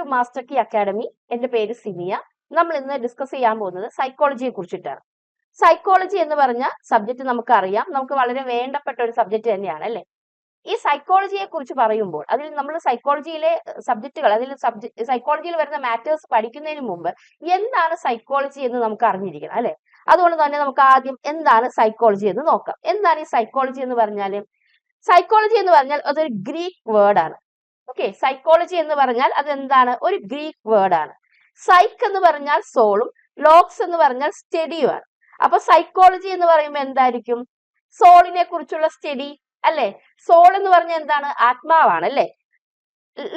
To master Ki academy എന്റെ പേര് സിനിയ. നമ്മൾ ഇന്ന് ഡിസ്കസ് ചെയ്യാൻ പോകുന്നത് സൈക്കോളജിയെ കുറിച്ചിട്ടാണ്. സൈക്കോളജി എന്ന് പറഞ്ഞ സബ്ജക്ട് നമുക്കറിയാം. നമുക്ക് വളരെ വേണ്ടപ്പെട്ട ഒരു സബ്ജക്ട് തന്നെയാണ് അല്ലെ? ഈ സൈക്കോളജിയെ കുറിച്ച് പറയുമ്പോൾ അതിൽ നമ്മൾ സൈക്കോളജിയിലെ സബ്ജക്റ്റുകൾ അതിൽ സബ്ജക്ട് സൈക്കോളജിയിൽ വരുന്ന മാറ്റേഴ്സ് പഠിക്കുന്നതിന് മുമ്പ് എന്താണ് സൈക്കോളജി എന്ന് നമുക്ക് അറിഞ്ഞിരിക്കണം അല്ലെ? അതുകൊണ്ട് തന്നെ നമുക്ക് ആദ്യം എന്താണ് സൈക്കോളജി എന്ന് നോക്കാം. എന്താണ് ഈ സൈക്കോളജി എന്ന് പറഞ്ഞാൽ സൈക്കോളജി എന്ന് പറഞ്ഞാൽ അതൊരു ഗ്രീക്ക് വേർഡ് ആണ്. ഓക്കെ സൈക്കോളജി എന്ന് പറഞ്ഞാൽ അത് എന്താണ് ഒരു ഗ്രീക്ക് വേർഡ് ആണ്. സൈക്ക് എന്ന് പറഞ്ഞാൽ സോളും ലോക്സ് എന്ന് പറഞ്ഞാൽ സ്റ്റഡിയുമാണ് അപ്പൊ സൈക്കോളജി എന്ന് പറയുമ്പോൾ എന്തായിരിക്കും? സോളിനെ കുറിച്ചുള്ള സ്റ്റഡി അല്ലെ? സോൾ എന്ന് പറഞ്ഞാൽ എന്താണ്? ആത്മാവാണ് അല്ലെ?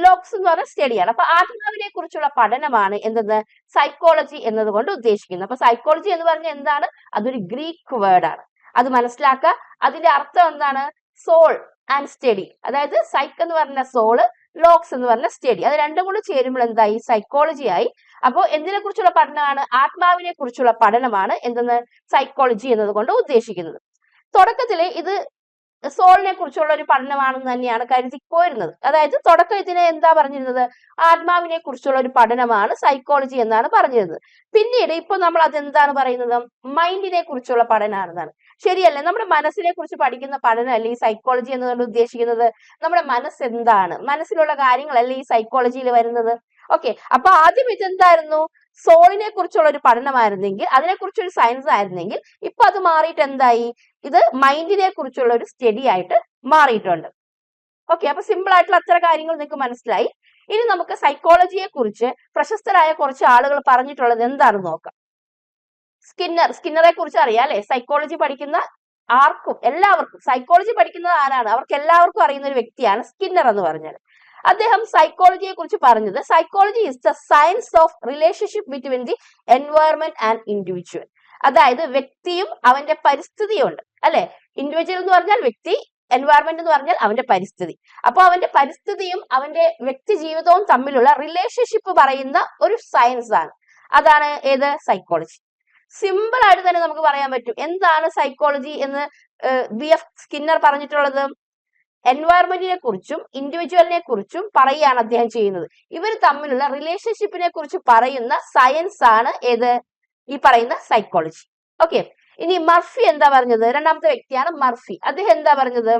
ലോക്സ് എന്ന് പറഞ്ഞ സ്റ്റഡിയാണ് അപ്പൊ ആത്മാവിനെ കുറിച്ചുള്ള പഠനമാണ് എന്തെന്ന്? സൈക്കോളജി എന്നതുകൊണ്ട് ഉദ്ദേശിക്കുന്നത്. അപ്പൊ സൈക്കോളജി എന്ന് പറഞ്ഞാൽ എന്താണ്? അതൊരു ഗ്രീക്ക് വേർഡ് ആണ്. അത് മനസ്സിലാക്കുക അതിന്റെ അർത്ഥം എന്താണ്? സോൾ ആൻഡ് സ്റ്റഡി അതായത് സൈക്ക് എന്ന് പറഞ്ഞ സോൾ ലോക്സ് എന്ന് പറഞ്ഞ സ്റ്റഡി അത് രണ്ടും കൂടി ചേരുമ്പോൾ എന്തായി? സൈക്കോളജി ആയി. അപ്പോൾ എന്തിനെ കുറിച്ചുള്ള പഠനമാണ്? ആത്മാവിനെ കുറിച്ചുള്ള പഠനമാണ് എന്തെന്ന്? സൈക്കോളജി എന്നതുകൊണ്ട് ഉദ്ദേശിക്കുന്നത്. തുടക്കത്തിൽ ഇത് സോളിനെ കുറിച്ചുള്ള ഒരു പഠനമാണെന്ന് തന്നെയാണ് കരുതി പോയിരുന്നത്. അതായത് തുടക്കം ഇതിനെ എന്താ പറഞ്ഞിരുന്നത്? ആത്മാവിനെ കുറിച്ചുള്ള ഒരു പഠനമാണ് സൈക്കോളജി എന്നാണ് പറഞ്ഞിരുന്നത്. പിന്നീട് ഇപ്പൊ നമ്മൾ അത് എന്താണ് പറയുന്നത്? മൈൻഡിനെ കുറിച്ചുള്ള പഠനമാണെന്നാണ്. ശരിയല്ലേ? നമ്മുടെ മനസ്സിനെ കുറിച്ച് പഠിക്കുന്ന പഠനമല്ലേ ഈ സൈക്കോളജി എന്നതുകൊണ്ട് ഉദ്ദേശിക്കുന്നത്? നമ്മുടെ മനസ്സ് എന്താണ് മനസ്സിലുള്ള കാര്യങ്ങളല്ലേ ഈ സൈക്കോളജിയിൽ വരുന്നത്? ഓക്കെ അപ്പൊ ആദ്യം ഇതെന്തായിരുന്നു? സോളിനെ കുറിച്ചുള്ള ഒരു പഠനമായിരുന്നെങ്കിൽ അതിനെക്കുറിച്ചൊരു സയൻസ് ആയിരുന്നെങ്കിൽ ഇപ്പൊ അത് മാറിയിട്ട് എന്തായി? ഇത് മൈൻഡിനെ കുറിച്ചുള്ള ഒരു സ്റ്റഡി ആയിട്ട് മാറിയിട്ടുണ്ട്. ഓക്കെ അപ്പൊ സിമ്പിൾ ആയിട്ടുള്ള അത്ര കാര്യങ്ങൾ നിങ്ങൾക്ക് മനസ്സിലായി. ഇനി നമുക്ക് സൈക്കോളജിയെ കുറിച്ച് പ്രശസ്തരായ കുറച്ച് ആളുകൾ പറഞ്ഞിട്ടുള്ളത് എന്താണെന്ന് നോക്കാം. സ്കിന്നർ സ്കിന്നറെ കുറിച്ച് അറിയാം അല്ലെ? സൈക്കോളജി പഠിക്കുന്ന ആർക്കും എല്ലാവർക്കും സൈക്കോളജി പഠിക്കുന്നത് ആരാണ്? അവർക്ക് എല്ലാവർക്കും അറിയുന്ന ഒരു വ്യക്തിയാണ് സ്കിന്നർ എന്ന് പറഞ്ഞത് അദ്ദേഹം സൈക്കോളജിയെ കുറിച്ച് പറഞ്ഞത് psychology is the science of relationship between the environment and individual അതായത് വ്യക്തിയും അവന്റെ പരിസ്ഥിതിയും ഉണ്ട് അല്ലെ? ഇൻഡിവിജ്വൽ എന്ന് പറഞ്ഞാൽ വ്യക്തി എൻവയറമെന്റ് എന്ന് പറഞ്ഞാൽ അവന്റെ പരിസ്ഥിതി. അപ്പൊ അവന്റെ പരിസ്ഥിതിയും അവന്റെ വ്യക്തി ജീവിതവും തമ്മിലുള്ള റിലേഷൻഷിപ്പ് പറയുന്ന ഒരു സയൻസ് ആണ്. അതാണ് ഏത്? സൈക്കോളജി സിമ്പിൾ ആയിട്ട് തന്നെ നമുക്ക് പറയാൻ പറ്റും. എന്താണ് സൈക്കോളജി എന്ന് ബി എഫ്. സ്കിന്നർ പറഞ്ഞിട്ടുള്ളത്? എൻവയറമെന്റിനെ കുറിച്ചും ഇൻഡിവിജ്വലിനെ കുറിച്ചും പറയുകയാണ് അദ്ദേഹം ചെയ്യുന്നത്. ഇവർ തമ്മിലുള്ള റിലേഷൻഷിപ്പിനെ കുറിച്ച് പറയുന്ന സയൻസ് ആണ് ഏത്? ഈ പറയുന്ന സൈക്കോളജി ഓക്കെ ഇനി മർഫി എന്താ പറഞ്ഞത്? രണ്ടാമത്തെ വ്യക്തിയാണ് മർഫി. അദ്ദേഹം എന്താ പറഞ്ഞത്?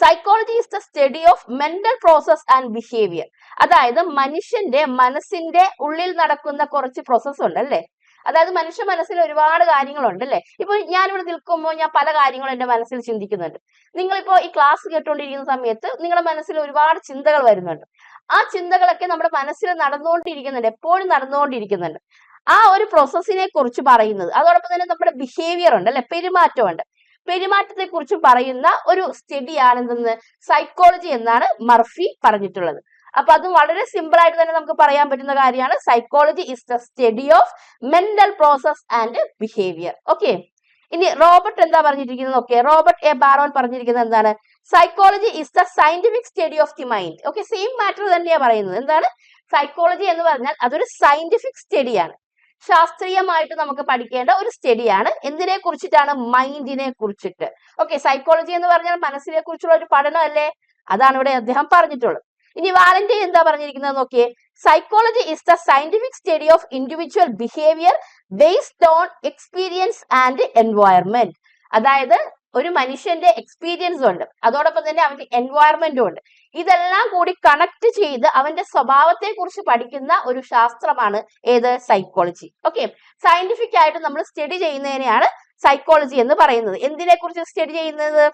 Psychology is the study of mental process and behaviour അതായത് മനുഷ്യന്റെ മനസ്സിന്റെ ഉള്ളിൽ നടക്കുന്ന കുറച്ച് പ്രോസസ് ഉണ്ട് അല്ലേ അതായത് മനുഷ്യ മനസ്സിൽ ഒരുപാട് കാര്യങ്ങളുണ്ട് അല്ലെ? ഇപ്പൊ ഞാനിവിടെ നിൽക്കുമ്പോൾ ഞാൻ പല കാര്യങ്ങളും എന്റെ മനസ്സിൽ ചിന്തിക്കുന്നുണ്ട്. നിങ്ങളിപ്പോ ഈ ക്ലാസ് കേട്ടുകൊണ്ടിരിക്കുന്ന സമയത്ത് നിങ്ങളുടെ മനസ്സിൽ ഒരുപാട് ചിന്തകൾ വരുന്നുണ്ട്. ആ ചിന്തകളൊക്കെ നമ്മുടെ മനസ്സിൽ നടന്നുകൊണ്ടിരിക്കുന്നുണ്ട് എപ്പോഴും നടന്നുകൊണ്ടിരിക്കുന്നുണ്ട്. ആ ഒരു പ്രോസസ്സിനെ കുറിച്ച് പറയുന്നത് അതോടൊപ്പം തന്നെ നമ്മുടെ ബിഹേവിയർ ഉണ്ട് അല്ലെ? പെരുമാറ്റമുണ്ട്. പെരുമാറ്റത്തെ കുറിച്ച് പറയുന്ന ഒരു സ്റ്റഡിയാണ് എന്തെന്ന് സൈക്കോളജി എന്നാണ് മർഫി പറഞ്ഞിട്ടുള്ളത്. അപ്പൊ അത് വളരെ സിമ്പിൾ ആയിട്ട് തന്നെ നമുക്ക് പറയാൻ പറ്റുന്ന കാര്യമാണ്. Psychology is the study of mental process and behaviour okay ഇനി റോബർട്ട് എന്താ പറഞ്ഞിരിക്കുന്നത്? ഓക്കെ റോബർട്ട് എ ബാറോൺ പറഞ്ഞിരിക്കുന്നത് എന്താണ്? Psychology is the scientific study of the mind okay same matter തന്നെയാണ് പറയുന്നത്. എന്താണ്? സൈക്കോളജി എന്ന് പറഞ്ഞാൽ അതൊരു സയന്റിഫിക് സ്റ്റഡിയാണ് ശാസ്ത്രീയമായിട്ട് നമുക്ക് പഠിക്കേണ്ട ഒരു സ്റ്റഡിയാണ് എന്തിനെ കുറിച്ചിട്ടാണ് മൈൻഡിനെ കുറിച്ചിട്ട്. ഓക്കെ സൈക്കോളജി എന്ന് പറഞ്ഞാൽ മനസ്സിനെ കുറിച്ചുള്ള ഒരു പഠനമല്ലേ? അതാണ് ഇവിടെ അദ്ദേഹം പറഞ്ഞിട്ടുള്ളത്. ഇനി വാലന്റൈൻ എന്താ പറഞ്ഞിരിക്കുന്നത് നോക്കിയേ? Psychology is the scientific study of individual behaviour based on experience and environment അതായത് ഒരു മനുഷ്യന്റെ എക്സ്പീരിയൻസ് ഉണ്ട്. അതോടൊപ്പം തന്നെ അവന്റെ എൻവയർമെന്റും ഉണ്ട്. ഇതെല്ലാം കൂടി കണക്ട് ചെയ്ത് അവന്റെ സ്വഭാവത്തെ കുറിച്ച് പഠിക്കുന്ന ഒരു ശാസ്ത്രമാണ് ഏത്? സൈക്കോളജി ഓക്കെ സയന്റിഫിക് ആയിട്ട് നമ്മൾ സ്റ്റഡി ചെയ്യുന്നതിനെയാണ് സൈക്കോളജി എന്ന് പറയുന്നത്. എന്തിനെ കുറിച്ച് സ്റ്റഡി ചെയ്യുന്നത്?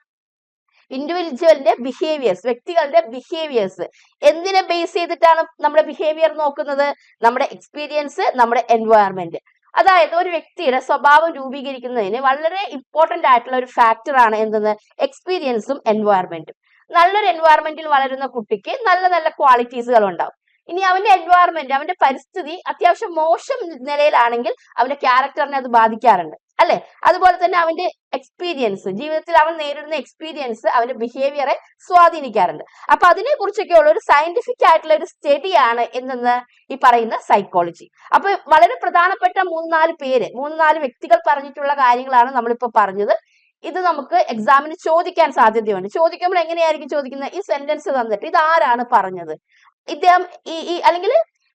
ഇൻഡിവിജ്വലിന്റെ ബിഹേവിയേഴ്സ് വ്യക്തികളുടെ ബിഹേവിയേഴ്സ് എന്തിനെ ബേസ് ചെയ്തിട്ടാണ് നമ്മുടെ ബിഹേവിയർ നോക്കുന്നത്? നമ്മുടെ എക്സ്പീരിയൻസ് നമ്മുടെ എൻവയറമെന്റ് അതായത് ഒരു വ്യക്തിയുടെ സ്വഭാവം രൂപീകരിക്കുന്നതിന് വളരെ ഇമ്പോർട്ടന്റ് ആയിട്ടുള്ള ഒരു ഫാക്ടറാണ് എന്തെന്ന്? എക്സ്പീരിയൻസും എൻവയറമെന്റും നല്ലൊരു എൻവയറമെന്റിൽ വളരുന്ന കുട്ടിക്ക് നല്ല നല്ല ക്വാളിറ്റീസുകൾ ഉണ്ടാവും. ഇനി അവന്റെ എൻവയറമെന്റ് അവന്റെ പരിസ്ഥിതി അത്യാവശ്യം മോശം നിലയിലാണെങ്കിൽ അവന്റെ ക്യാരക്ടറിനെ അത് ബാധിക്കാറുണ്ട്. അല്ലെ? അതുപോലെ തന്നെ അവന്റെ എക്സ്പീരിയൻസ് ജീവിതത്തിൽ അവൻ നേരിടുന്ന എക്സ്പീരിയൻസ് അവന്റെ ബിഹേവിയറെ സ്വാധീനിക്കാറുണ്ട്. അപ്പൊ അതിനെ കുറിച്ചൊക്കെ ഉള്ള ഒരു സയന്റിഫിക് ആയിട്ടുള്ള ഒരു സ്റ്റഡിയാണ് എന്തെന്ന് ഈ പറയുന്ന സൈക്കോളജി അപ്പൊ വളരെ പ്രധാനപ്പെട്ട മൂന്ന് നാല് പേര് മൂന്ന് നാല് വ്യക്തികൾ പറഞ്ഞിട്ടുള്ള കാര്യങ്ങളാണ് നമ്മളിപ്പോ പറഞ്ഞത്. ഇത് നമുക്ക് എക്സാമിന് ചോദിക്കാൻ സാധ്യതയുണ്ട്. ചോദിക്കുമ്പോൾ എങ്ങനെയായിരിക്കും ചോദിക്കുന്നത്? ഈ സെന്റൻസ് തന്നിട്ട് ഇത് ആരാണ് പറഞ്ഞത്? ഇദ്ദേഹം ഈ അല്ലെങ്കിൽ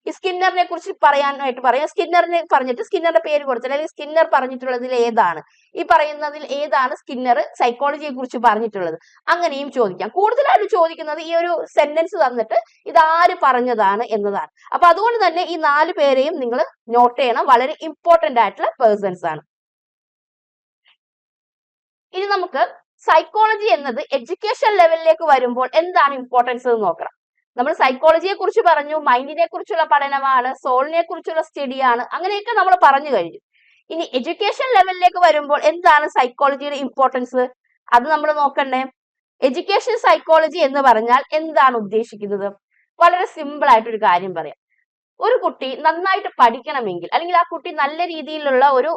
ഈ സ്കിന്നറിനെ കുറിച്ച് പറയാനായിട്ട് പറയാം. സ്കിന്നറിനെ പറഞ്ഞിട്ട് സ്കിന്നറിന്റെ പേര് കൊടുത്തിട്ട് അല്ലെങ്കിൽ സ്കിന്നർ പറഞ്ഞിട്ടുള്ളതിൽ ഏതാണ്? ഈ പറയുന്നതിൽ ഏതാണ് സ്കിന്നർ സൈക്കോളജിയെ കുറിച്ച് പറഞ്ഞിട്ടുള്ളത്? അങ്ങനെയും ചോദിക്കാം. കൂടുതലായിട്ട് ചോദിക്കുന്നത് ഈ ഒരു സെന്റൻസ് തന്നിട്ട് ഇത് ആര് പറഞ്ഞതാണ് എന്നതാണ്. അപ്പൊ അതുകൊണ്ട് തന്നെ ഈ നാല് പേരെയും നിങ്ങൾ നോട്ട് ചെയ്യണം. വളരെ ഇമ്പോർട്ടന്റ് ആയിട്ടുള്ള പേഴ്സൺസ് ആണ്. ഇനി നമുക്ക് സൈക്കോളജി എന്നത് എഡ്യൂക്കേഷൻ ലെവലിലേക്ക് വരുമ്പോൾ എന്താണ് ഇമ്പോർട്ടൻസ് എന്ന് നോക്കണം. നമ്മൾ സൈക്കോളജിയെ കുറിച്ച് പറഞ്ഞു മൈൻഡിനെ കുറിച്ചുള്ള പഠനമാണ് സോളിനെ കുറിച്ചുള്ള സ്റ്റഡിയാണ് അങ്ങനെയൊക്കെ നമ്മൾ പറഞ്ഞു കഴിഞ്ഞു. ഇനി എഡ്യൂക്കേഷൻ ലെവലിലേക്ക് വരുമ്പോൾ എന്താണ് സൈക്കോളജിയുടെ ഇമ്പോർട്ടൻസ് അത് നമ്മൾ നോക്കണ്ടേ. എഡ്യൂക്കേഷൻ സൈക്കോളജി എന്ന് പറഞ്ഞാൽ എന്താണ് ഉദ്ദേശിക്കുന്നത്? വളരെ സിമ്പിൾ ആയിട്ടൊരു കാര്യം പറയാം. ഒരു കുട്ടി നന്നായിട്ട് പഠിക്കണമെങ്കിൽ അല്ലെങ്കിൽ ആ കുട്ടി നല്ല രീതിയിലുള്ള ഒരു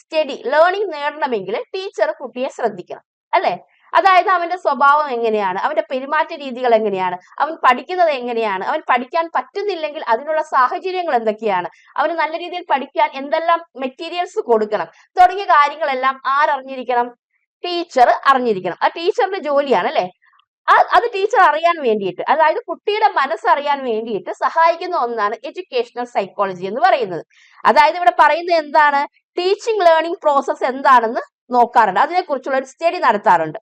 സ്റ്റഡി ലേണിംഗ് നേടണമെങ്കിൽ ടീച്ചർ കുട്ടിയെ ശ്രദ്ധിക്കണം അല്ലെ? അതായത് അവന്റെ സ്വഭാവം എങ്ങനെയാണ് അവന്റെ പെരുമാറ്റ രീതികൾ എങ്ങനെയാണ് അവൻ പഠിക്കുന്നത് എങ്ങനെയാണ് അവൻ പഠിക്കാൻ പറ്റുന്നില്ലെങ്കിൽ അതിനുള്ള സാഹചര്യങ്ങൾ എന്തൊക്കെയാണ് അവന് നല്ല രീതിയിൽ പഠിക്കാൻ എന്തെല്ലാം മെറ്റീരിയൽസ് കൊടുക്കണം തുടങ്ങിയ കാര്യങ്ങളെല്ലാം ആരറിഞ്ഞിരിക്കണം? ടീച്ചർ അറിഞ്ഞിരിക്കണം. ആ ടീച്ചറിന്റെ ജോലിയാണ് അല്ലെ? അത് ടീച്ചർ അറിയാൻ വേണ്ടിയിട്ട് അതായത് കുട്ടിയുടെ മനസ്സറിയാൻ വേണ്ടിയിട്ട് സഹായിക്കുന്ന ഒന്നാണ് എഡ്യൂക്കേഷണൽ സൈക്കോളജി എന്ന് പറയുന്നത്. അതായത് ഇവിടെ പറയുന്നത് എന്താണ്? ടീച്ചിങ് ലേണിംഗ് പ്രോസസ്സ് എന്താണെന്ന് നോക്കാറുണ്ട്. അതിനെക്കുറിച്ചുള്ള ഒരു സ്റ്റഡി നടത്താറുണ്ട്.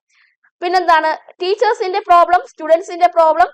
പിന്നെന്താണ്? ടീച്ചേഴ്സിന്റെ പ്രോബ്ലം സ്റ്റുഡൻസിന്റെ പ്രോബ്ലം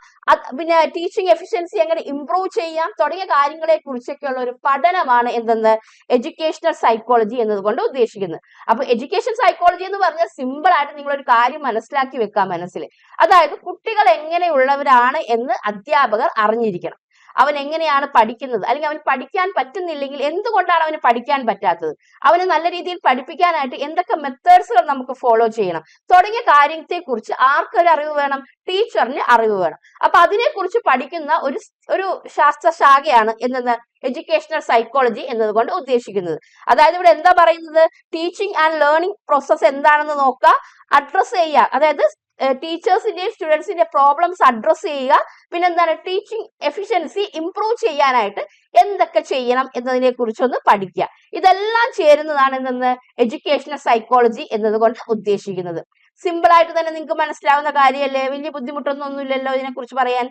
പിന്നെ ടീച്ചിങ് എഫിഷ്യൻസി എങ്ങനെ ഇംപ്രൂവ് ചെയ്യാം തുടങ്ങിയ കാര്യങ്ങളെ കുറിച്ചൊക്കെയുള്ള ഒരു പഠനമാണ് എന്തെന്ന് എഡ്യൂക്കേഷണൽ സൈക്കോളജി എന്നതുകൊണ്ട് ഉദ്ദേശിക്കുന്നത്. അപ്പൊ എഡ്യൂക്കേഷൻ സൈക്കോളജി എന്ന് പറഞ്ഞാൽ സിമ്പിൾ ആയിട്ട് നിങ്ങൾ ഒരു കാര്യം മനസ്സിലാക്കി വെക്കാം മനസ്സിൽ. അതായത് കുട്ടികൾ എങ്ങനെയുള്ളവരാണ് എന്ന് അധ്യാപകർ അറിഞ്ഞിരിക്കണം. അവൻ എങ്ങനെയാണ് പഠിക്കുന്നത്? അല്ലെങ്കിൽ അവൻ പഠിക്കാൻ പറ്റുന്നില്ലെങ്കിൽ എന്തുകൊണ്ടാണ് അവന് പഠിക്കാൻ പറ്റാത്തത്? അവന് നല്ല രീതിയിൽ പഠിപ്പിക്കാനായിട്ട് എന്തൊക്കെ മെത്തേഡ്സുകൾ നമുക്ക് ഫോളോ ചെയ്യണം? തുടങ്ങിയ കാര്യത്തെ കുറിച്ച് ആർക്കൊരു അറിവ് വേണം? ടീച്ചറിന് അറിവ് വേണം. അപ്പൊ അതിനെക്കുറിച്ച് പഠിക്കുന്ന ഒരു ഒരു ശാസ്ത്രശാഖയാണ് എന്തെന്ന്? എഡ്യൂക്കേഷണൽ സൈക്കോളജി എന്നതുകൊണ്ട് ഉദ്ദേശിക്കുന്നത്. അതായത് ഇവിടെ എന്താ പറയുന്നത്? ടീച്ചിങ് ആൻഡ് ലേണിംഗ് പ്രോസസ് എന്താണെന്ന് നോക്കുക. അഡ്രസ് ചെയ്യുക. അതായത് ടീച്ചേഴ്സിന്റെയും സ്റ്റുഡൻസിന്റെ പ്രോബ്ലംസ് അഡ്രസ് ചെയ്യുക. പിന്നെ എന്താണ് ടീച്ചിങ് എഫിഷ്യൻസി ഇംപ്രൂവ് ചെയ്യാനായിട്ട് എന്തൊക്കെ ചെയ്യണം എന്നതിനെ കുറിച്ചൊന്ന് പഠിക്കുക. ഇതെല്ലാം ചേരുന്നതാണ് എന്തെന്ന് എഡ്യൂക്കേഷണൽ സൈക്കോളജി എന്നതുകൊണ്ട് ഉദ്ദേശിക്കുന്നത്. സിമ്പിൾ ആയിട്ട് തന്നെ നിങ്ങൾക്ക് മനസ്സിലാവുന്ന കാര്യമല്ലേ? വലിയ ബുദ്ധിമുട്ടൊന്നും ഒന്നുമില്ലല്ലോ ഇതിനെക്കുറിച്ച് പറയാൻ?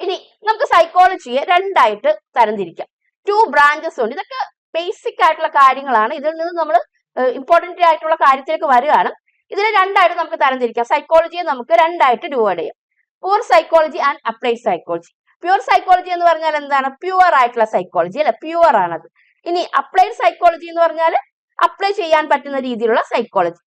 ഇനി നമുക്ക് സൈക്കോളജിയെ രണ്ടായിട്ട് തരംതിരിക്കാം. ടു ബ്രാഞ്ചസ് ഉണ്ട്. ഇതൊക്കെ ബേസിക് ആയിട്ടുള്ള കാര്യങ്ങളാണ്. ഇതിൽ നിന്ന് നമ്മൾ ഇമ്പോർട്ടന്റ് ആയിട്ടുള്ള കാര്യത്തിലേക്ക് വരികയാണ്. ഇതിനെ രണ്ടായിട്ട് നമുക്ക് തരംതിരിക്കാം സൈക്കോളജിയെ നമുക്ക് രണ്ടായിട്ട് ഡിവൈഡ് ചെയ്യാം. Pure psychology and applied psychology pure psychology എന്ന് പറഞ്ഞാൽ എന്താണ്? പ്യുവർ ആയിട്ടുള്ള സൈക്കോളജി അല്ലെ? പ്യുവർ ആണത്. ഇനി അപ്ലൈഡ് സൈക്കോളജി എന്ന് പറഞ്ഞാൽ അപ്ലൈ ചെയ്യാൻ പറ്റുന്ന രീതിയിലുള്ള സൈക്കോളജി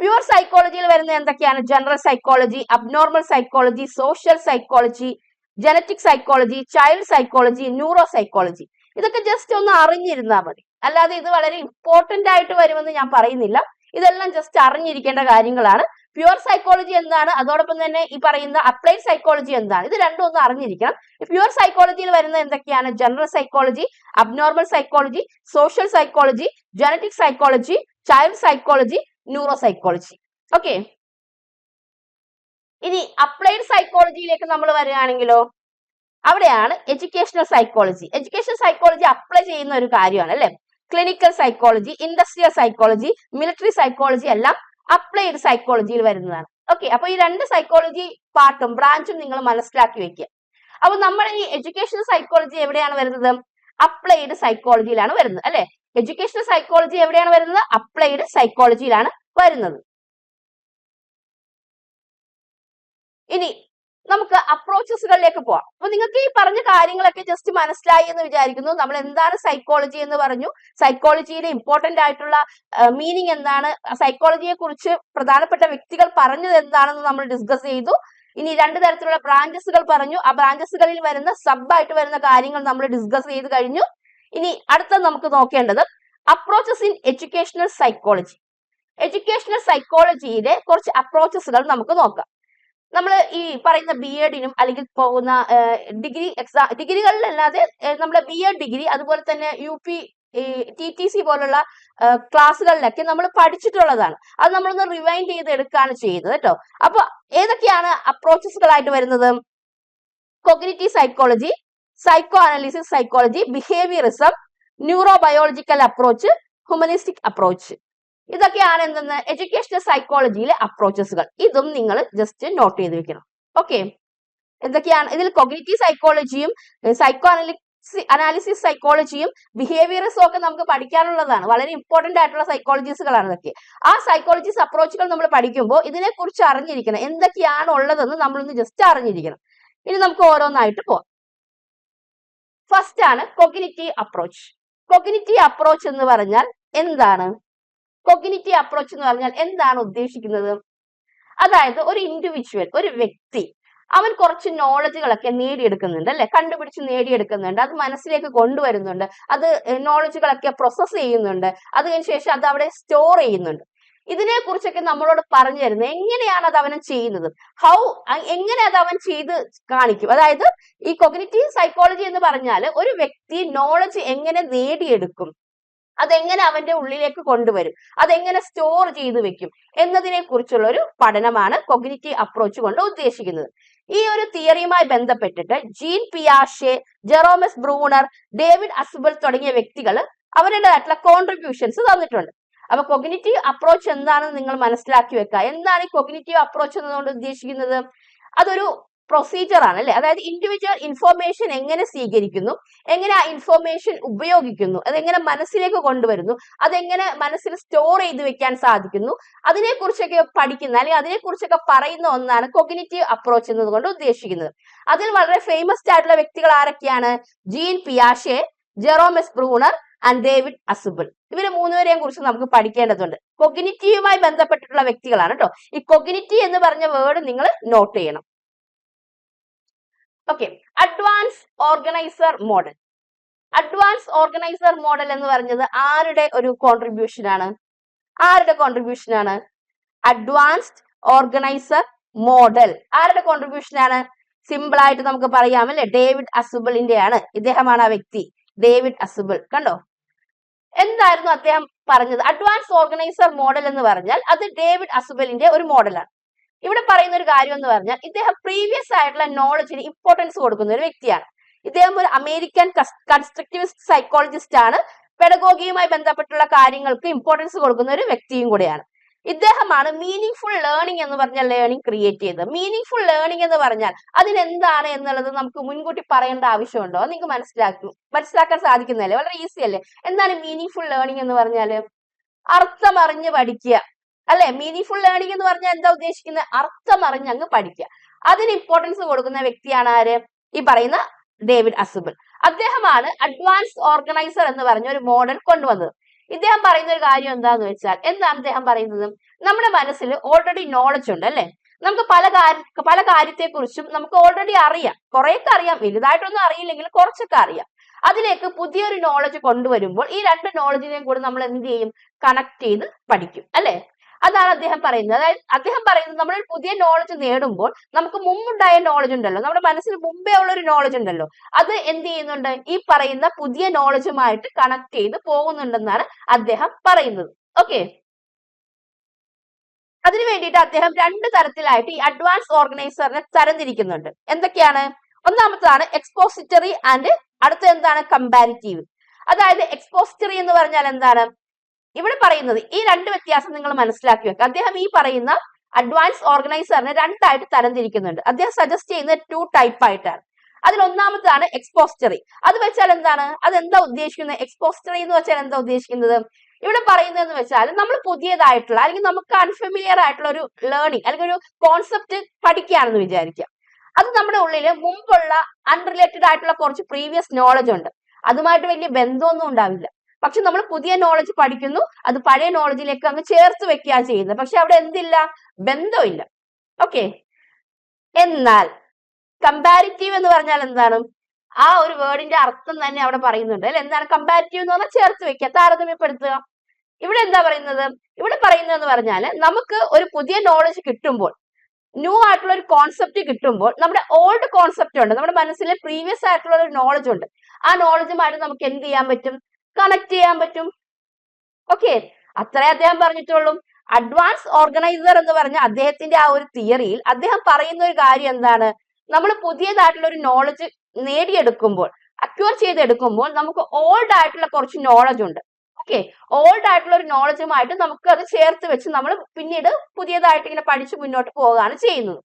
പ്യുവർ സൈക്കോളജിയിൽ വരുന്ന എന്തൊക്കെയാണ്? General psychology abnormal psychology social psychology genetic psychology child psychology neuro psychology ഇതൊക്കെ ജസ്റ്റ് ഒന്ന് അറിഞ്ഞിരുന്നാൽ മതി. അല്ലാതെ ഇത് വളരെ ഇമ്പോർട്ടന്റ് ആയിട്ട് വരുമെന്ന് ഞാൻ പറയുന്നില്ല. ഇതെല്ലാം ജസ്റ്റ് അറിഞ്ഞിരിക്കേണ്ട കാര്യങ്ങളാണ്. പ്യുവർ സൈക്കോളജി എന്താണ്? അതോടൊപ്പം തന്നെ ഈ പറയുന്ന അപ്ലൈഡ് സൈക്കോളജി എന്താണ്? ഇത് രണ്ടും ഒന്ന് അറിഞ്ഞിരിക്കണം. പ്യുവർ സൈക്കോളജിയിൽ വരുന്ന എന്തൊക്കെയാണ്? General psychology abnormal psychology social psychology genetic psychology child psychology neuro psychology okay ഇനി അപ്ലൈഡ് സൈക്കോളജിയിലേക്ക് നമ്മൾ വരികയാണെങ്കിലോ? അവിടെയാണ് educational psychology education psychology apply ചെയ്യുന്ന ഒരു കാര്യമാണ് അല്ലെ? Clinical psychology industrial psychology military psychology എല്ലാം അപ്ലൈഡ് സൈക്കോളജിയിൽ വരുന്നതാണ്. ഓക്കെ അപ്പൊ ഈ രണ്ട് സൈക്കോളജി പാർട്ടും ബ്രാഞ്ചും നിങ്ങൾ മനസ്സിലാക്കി വെക്കുക. അപ്പൊ നമ്മൾ ഈ എഡ്യൂക്കേഷണൽ സൈക്കോളജി എവിടെയാണ് വരുന്നത്? അപ്ലൈഡ് സൈക്കോളജിയിലാണ് വരുന്നത് അല്ലെ? എഡ്യൂക്കേഷണൽ സൈക്കോളജി എവിടെയാണ് വരുന്നത്? അപ്ലൈഡ് സൈക്കോളജിയിലാണ് വരുന്നത്. ഇനി നമുക്ക് അപ്രോച്ചസുകളിലേക്ക് പോവാം. അപ്പൊ നിങ്ങൾക്ക് ഈ പറഞ്ഞ കാര്യങ്ങളൊക്കെ ജസ്റ്റ് മനസ്സിലായി എന്ന് വിചാരിക്കുന്നു. നമ്മൾ എന്താണ് സൈക്കോളജി എന്ന് പറഞ്ഞു. സൈക്കോളജിയിലെ ഇമ്പോർട്ടന്റ് ആയിട്ടുള്ള മീനിങ് എന്താണ്? സൈക്കോളജിയെ കുറിച്ച് പ്രധാനപ്പെട്ട വ്യക്തികൾ പറഞ്ഞത് എന്താണെന്ന് നമ്മൾ ഡിസ്കസ് ചെയ്തു. ഇനി രണ്ട് തരത്തിലുള്ള ബ്രാഞ്ചസുകൾ പറഞ്ഞു. ആ ബ്രാഞ്ചസുകളിൽ വരുന്ന സബ് ആയിട്ട് വരുന്ന കാര്യങ്ങൾ നമ്മൾ ഡിസ്കസ് ചെയ്ത് കഴിഞ്ഞു. ഇനി അടുത്ത നമുക്ക് നോക്കേണ്ടത് approaches in educational psychology educational സൈക്കോളജിയിലെ കുറച്ച് അപ്രോച്ചസുകൾ നമുക്ക് നോക്കാം. നമ്മൾ ഈ പറയുന്ന ബി എഡിനും അല്ലെങ്കിൽ പോകുന്ന ഡിഗ്രി എക്സാം ഡിഗ്രികളിലല്ലാതെ നമ്മുടെ ബി എഡ് ഡിഗ്രി അതുപോലെ തന്നെ U P T T C പോലുള്ള ക്ലാസ്സുകളിലൊക്കെ നമ്മൾ പഠിച്ചിട്ടുള്ളതാണ്. അത് നമ്മളൊന്ന് റിവൈൻഡ് ചെയ്ത് എടുക്കുകയാണ് ചെയ്യുന്നത് കേട്ടോ. അപ്പൊ ഏതൊക്കെയാണ് അപ്രോച്ചസുകളായിട്ട് വരുന്നത്? Cognitive psychology psycho analysis psychology behaviourism neuro biological approach humanistic approach ഇതൊക്കെയാണ് എന്തെന്ന്? എഡ്യൂക്കേഷണൽ സൈക്കോളജിയിലെ അപ്രോച്ചസുകൾ ഇതും നിങ്ങൾ ജസ്റ്റ് നോട്ട് ചെയ്ത് വെക്കണം. ഓക്കെ എന്തൊക്കെയാണ്? ഇതിൽ കൊഗ്നേറ്റീവ് സൈക്കോളജിയും സൈക്കോ അനാലിസിസ് സൈക്കോളജിയും ബിഹേവിയറിസും ഒക്കെ നമുക്ക് പഠിക്കാനുള്ളതാണ്. വളരെ ഇമ്പോർട്ടന്റ് ആയിട്ടുള്ള സൈക്കോളജീസുകളാണ് ഇതൊക്കെ. ആ സൈക്കോളജീസ് അപ്രോച്ചുകൾ നമ്മൾ പഠിക്കുമ്പോൾ ഇതിനെക്കുറിച്ച് അറിഞ്ഞിരിക്കണം. എന്തൊക്കെയാണ് ഉള്ളതെന്ന് നമ്മളൊന്ന് ജസ്റ്റ് അറിഞ്ഞിരിക്കണം. ഇനി നമുക്ക് ഓരോന്നായിട്ട് പോവാം. ഫസ്റ്റ് ആണ് കൊഗ്നിറ്റീവ് അപ്രോച്ച് കൊഗ്നിറ്റീവ് അപ്രോച്ച് എന്ന് പറഞ്ഞാൽ എന്താണ്? കൊഗ്നിറ്റീവ് അപ്രോച്ച് എന്ന് പറഞ്ഞാൽ എന്താണ് ഉദ്ദേശിക്കുന്നത്? അതായത് ഒരു ഇൻഡിവിജ്വൽ ഒരു വ്യക്തി അവൻ കുറച്ച് നോളജുകളൊക്കെ നേടിയെടുക്കുന്നുണ്ട് അല്ലെ? കണ്ടുപിടിച്ച് നേടിയെടുക്കുന്നുണ്ട് അത് മനസ്സിലേക്ക് കൊണ്ടുവരുന്നുണ്ട് അത് നോളജുകളൊക്കെ പ്രോസസ് ചെയ്യുന്നുണ്ട് അതിന് ശേഷം അത് അവിടെ സ്റ്റോർ ചെയ്യുന്നുണ്ട്. ഇതിനെ കുറിച്ചൊക്കെ നമ്മളോട് പറഞ്ഞു തരുന്നത് എങ്ങനെയാണ് അത് അവൻ ചെയ്യുന്നത്? ഹൗ എങ്ങനെ അത് അവൻ ചെയ്ത് കാണിക്കും? അതായത് ഈ കൊഗ്നിറ്റീവ് സൈക്കോളജി എന്ന് പറഞ്ഞാൽ ഒരു വ്യക്തി നോളജ് എങ്ങനെ നേടിയെടുക്കും? അതെങ്ങനെ അവന്റെ ഉള്ളിലേക്ക് കൊണ്ടുവരും? അതെങ്ങനെ സ്റ്റോർ ചെയ്തു വെക്കും? എന്നതിനെ കുറിച്ചുള്ള ഒരു പഠനമാണ് കൊഗ്നിറ്റീവ് അപ്രോച്ച് കൊണ്ട് ഉദ്ദേശിക്കുന്നത്. ഈ ഒരു തിയറിയുമായി ബന്ധപ്പെട്ടിട്ട് Jean പിയാഷെ Jerome S Bruner David Ausubel തുടങ്ങിയ വ്യക്തികൾ അവരുടേതായിട്ടുള്ള കോൺട്രിബ്യൂഷൻസ് തന്നിട്ടുണ്ട്. അപ്പൊ കൊഗ്നിറ്റീവ് അപ്രോച്ച് എന്താണെന്ന് നിങ്ങൾ മനസ്സിലാക്കി വെക്കുക. എന്താണ് ഈ കൊഗ്നിറ്റീവ് അപ്രോച്ച് എന്നതുകൊണ്ട് ഉദ്ദേശിക്കുന്നത്? അതൊരു പ്രൊസീജിയർ ആണ് അല്ലെ? അതായത് ഇൻഡിവിജ്വൽ ഇൻഫോർമേഷൻ എങ്ങനെ സ്വീകരിക്കുന്നു എങ്ങനെ ആ ഇൻഫോർമേഷൻ ഉപയോഗിക്കുന്നു അതെങ്ങനെ മനസ്സിലേക്ക് കൊണ്ടുവരുന്നു അതെങ്ങനെ മനസ്സിൽ സ്റ്റോർ ചെയ്ത് വെക്കാൻ സാധിക്കുന്നു അതിനെക്കുറിച്ചൊക്കെ പഠിക്കുന്ന അല്ലെങ്കിൽ അതിനെക്കുറിച്ചൊക്കെ പറയുന്ന ഒന്നാണ് കൊഗ്നിറ്റീവ് അപ്രോച്ച് എന്നതുകൊണ്ട് ഉദ്ദേശിക്കുന്നത്. അതിൽ വളരെ ഫേമസ് ആയിട്ടുള്ള വ്യക്തികൾ ആരൊക്കെയാണ്? Jean പിയാഷെ Jerome S Bruner and David Ausubel. ഇവർ മൂന്നുപേരെയും കുറിച്ച് നമുക്ക് പഠിക്കേണ്ടതുണ്ട്. കൊഗ്നിറ്റീവുമായി ബന്ധപ്പെട്ടിട്ടുള്ള വ്യക്തികളാണ് കേട്ടോ. ഈ കൊഗ്നിറ്റീവ് എന്ന് പറഞ്ഞ വേർഡ് നിങ്ങൾ നോട്ട് ചെയ്യണം. Okay advance organiser model advance organiser model എന്ന് പറഞ്ഞത് ആരുടെ ഒരു കോൺട്രിബ്യൂഷൻ ആണ്? ആരുടെ കോൺട്രിബ്യൂഷൻ ആണ്? അഡ്വാൻസ്ഡ് ഓർഗനൈസർ മോഡൽ ആരുടെ കോൺട്രിബ്യൂഷൻ ആണ്? സിമ്പിൾ ആയിട്ട് നമുക്ക് പറയാം ഡേവിഡ് അസുബിളിന്റെ ആണ് ഇദ്ദേഹമാണ് ആ വ്യക്തി. ഡേവിഡ് അസുബിൾ കണ്ടോ? എന്തായിരുന്നു അദ്ദേഹം പറഞ്ഞത്? അഡ്വാൻസ് ഓർഗനൈസർ മോഡൽ എന്ന് പറഞ്ഞാൽ അത് ഡേവിഡ് അസുബലിന്റെ ഒരു മോഡലാണ് ഇവിടെ പറയുന്ന ഒരു കാര്യം എന്ന് പറഞ്ഞാൽ ഇദ്ദേഹം പ്രീവിയസ് ആയിട്ടുള്ള നോളജിന് ഇമ്പോർട്ടൻസ് കൊടുക്കുന്ന ഒരു വ്യക്തിയാണ്. ഇദ്ദേഹം ഒരു അമേരിക്കൻ കൺസ്ട്രക്റ്റിവിസ്റ്റ് സൈക്കോളജിസ്റ്റ് ആണ്. പെഡഗോഗിയുമായി ബന്ധപ്പെട്ടുള്ള കാര്യങ്ങൾക്ക് ഇമ്പോർട്ടൻസ് കൊടുക്കുന്ന ഒരു വ്യക്തിയും കൂടെയാണ്. ഇദ്ദേഹമാണ് മീനിങ് ഫുൾ ലേണിംഗ് എന്ന് പറഞ്ഞ ലേണിംഗ് ക്രിയേറ്റ് ചെയ്തത്. മീനിങ് ഫുൾ ലേണിംഗ് എന്ന് പറഞ്ഞാൽ അതിനെന്താണ് എന്നുള്ളത് നമുക്ക് മുൻകൂട്ടി പറയേണ്ട ആവശ്യമുണ്ടോ? നിങ്ങൾക്ക് മനസ്സിലാക്കും മനസ്സിലാക്കാൻ സാധിക്കുന്നതല്ലേ? വളരെ ഈസി അല്ലേ? എന്താണ് മീനിങ് ഫുൾ ലേണിംഗ് എന്ന് പറഞ്ഞാൽ? അർത്ഥമറിഞ്ഞ് പഠിക്കുക. അല്ലെ? മീനിങ് ലേണിംഗ് എന്ന് പറഞ്ഞാൽ എന്താ ഉദ്ദേശിക്കുന്നത് അർത്ഥം അറിഞ്ഞ് അങ്ങ് പഠിക്കുക അതിന് ഇമ്പോർട്ടൻസ് കൊടുക്കുന്ന വ്യക്തിയാണ് ആര്? ഈ പറയുന്ന ഡേവിഡ് അസുബിൾ അദ്ദേഹമാണ് അഡ്വാൻസ് ഓർഗനൈസർ എന്ന് പറഞ്ഞ ഒരു മോഡൽ കൊണ്ടുവന്നത്. ഇദ്ദേഹം പറയുന്ന ഒരു കാര്യം എന്താന്ന് വെച്ചാൽ എന്താണ് അദ്ദേഹം പറയുന്നത്? നമ്മുടെ മനസ്സിൽ ഓൾറെഡി നോളജ് ഉണ്ട് അല്ലെ? നമുക്ക് പല കാര്യ പല കാര്യത്തെക്കുറിച്ചും നമുക്ക് ഓൾറെഡി അറിയാം. കുറെയൊക്കെ അറിയാം. വലുതായിട്ടൊന്നും അറിയില്ലെങ്കിൽ കുറച്ചൊക്കെ അറിയാം. അതിലേക്ക് പുതിയൊരു നോളജ് കൊണ്ടുവരുമ്പോൾ ഈ രണ്ട് നോളജിനെയും കൂടി നമ്മൾ എന്ത് ചെയ്യും? കണക്ട് ചെയ്ത് പഠിക്കും. അല്ലെ? അതാണ് അദ്ദേഹം പറയുന്നത്. അതായത് അദ്ദേഹം പറയുന്നത് നമ്മൾ പുതിയ നോളജ് നേടുമ്പോൾ നമുക്ക് മുമ്പുണ്ടായ നോളജ് ഉണ്ടല്ലോ. നമ്മുടെ മനസ്സിൽ മുമ്പേ ഉള്ള ഒരു നോളജ് ഉണ്ടല്ലോ. അത് എന്ത് ചെയ്യുന്നുണ്ട്? ഈ പറയുന്ന പുതിയ നോളജുമായിട്ട് കണക്ട് ചെയ്ത് പോകുന്നുണ്ടെന്നാണ് അദ്ദേഹം പറയുന്നത്. ഓക്കെ അതിനു വേണ്ടിയിട്ട് അദ്ദേഹം രണ്ട് തരത്തിലായിട്ട് ഈ അഡ്വാൻസ് ഓർഗനൈസറിനെ തരംതിരിക്കുന്നുണ്ട്. എന്തൊക്കെയാണ്? ഒന്നാമത്തതാണ് എക്സ്പോസിറ്ററി ആൻഡ് അടുത്ത എന്താണ് കമ്പാരിറ്റീവ് അതായത് എക്സ്പോസിറ്ററി എന്ന് പറഞ്ഞാൽ എന്താണ്? ഇവിടെ പറയുന്നത് ഈ രണ്ട് വ്യത്യാസം നിങ്ങൾ മനസ്സിലാക്കി വെക്കുക അദ്ദേഹം ഈ പറയുന്ന അഡ്വാൻസ് ഓർഗനൈസറിനെ രണ്ടായിട്ട് തരംതിരിക്കുന്നുണ്ട്. അദ്ദേഹം സജസ്റ്റ് ചെയ്യുന്ന ടു ടൈപ്പ് ആയിട്ടാണ്. അതിൽ ഒന്നാമതാണ് എക്സ്പോസ്റ്ററി അത് വെച്ചാൽ എന്താണ്? അത് എന്താ ഉദ്ദേശിക്കുന്നത്? എക്സ്പോസ്റ്ററി എന്ന് വെച്ചാൽ എന്താ ഉദ്ദേശിക്കുന്നത്? ഇവിടെ പറയുന്നതെന്ന് വെച്ചാൽ നമ്മൾ പുതിയതായിട്ടുള്ള അല്ലെങ്കിൽ നമുക്ക് അൺഫെമിലിയർ ആയിട്ടുള്ള ഒരു ലേണിംഗ് അല്ലെങ്കിൽ ഒരു കോൺസെപ്റ്റ് പഠിക്കുകയാണെന്ന് വിചാരിക്കാം അത് നമ്മുടെ ഉള്ളിൽ മുമ്പുള്ള അൺറിലേറ്റഡ് ആയിട്ടുള്ള കുറച്ച് പ്രീവിയസ് നോളജ് ഉണ്ട്. അതുമായിട്ട് വലിയ ബന്ധമൊന്നും ഉണ്ടാവില്ല. പക്ഷെ നമ്മൾ പുതിയ നോളജ് പഠിക്കുന്നു. അത് പഴയ നോളജിലേക്ക് അങ്ങ് ചേർത്ത് വെക്കുകയാണ് ചെയ്യുന്നത്. പക്ഷെ അവിടെ എന്തില്ല? ബന്ധമില്ല. ഓക്കെ എന്നാൽ കമ്പാരിറ്റീവ് എന്ന് പറഞ്ഞാൽ എന്താണ്? ആ ഒരു വേർഡിന്റെ അർത്ഥം തന്നെ അവിടെ പറയുന്നുണ്ട്. അല്ലെ? എന്താണ് കമ്പാരിറ്റീവ് എന്ന് പറഞ്ഞാൽ ചേർത്ത് വെക്കുക താരതമ്യപ്പെടുത്തുക. ഇവിടെ എന്താ പറയുന്നത്? ഇവിടെ പറയുന്നതെന്ന് പറഞ്ഞാൽ നമുക്ക് ഒരു പുതിയ നോളജ് കിട്ടുമ്പോൾ ന്യൂ ആയിട്ടുള്ള ഒരു കോൺസെപ്റ്റ് കിട്ടുമ്പോൾ നമ്മുടെ ഓൾഡ് കോൺസെപ്റ്റ് ഉണ്ട്. നമ്മുടെ മനസ്സിലെ പ്രീവിയസ് ആയിട്ടുള്ള ഒരു നോളജ് ഉണ്ട്. ആ നോളജുമായിട്ട് നമുക്ക് എന്ത് ചെയ്യാൻ പറ്റും? കണക്ട് ചെയ്യാൻ പറ്റും. ഓക്കെ അത്രേ അദ്ദേഹം പറഞ്ഞിട്ടുള്ളൂ. അഡ്വാൻസ് ഓർഗനൈസർ എന്ന് പറഞ്ഞ അദ്ദേഹത്തിന്റെ ആ ഒരു തിയറിയിൽ അദ്ദേഹം പറയുന്ന ഒരു കാര്യം എന്താണ്? നമ്മൾ പുതിയതായിട്ടുള്ള ഒരു നോളജ് നേടിയെടുക്കുമ്പോൾ അക്യൂർ ചെയ്തെടുക്കുമ്പോൾ നമുക്ക് ഓൾഡ് ആയിട്ടുള്ള കുറച്ച് നോളജ് ഉണ്ട്. ഓക്കെ ഓൾഡ് ആയിട്ടുള്ള ഒരു നോളജുമായിട്ട് നമുക്ക് അത് ചേർത്ത് വെച്ച് നമ്മൾ പിന്നീട് പുതിയതായിട്ട് ഇങ്ങനെ പഠിച്ച് മുന്നോട്ട് പോവുകയാണ് ചെയ്യുന്നത്.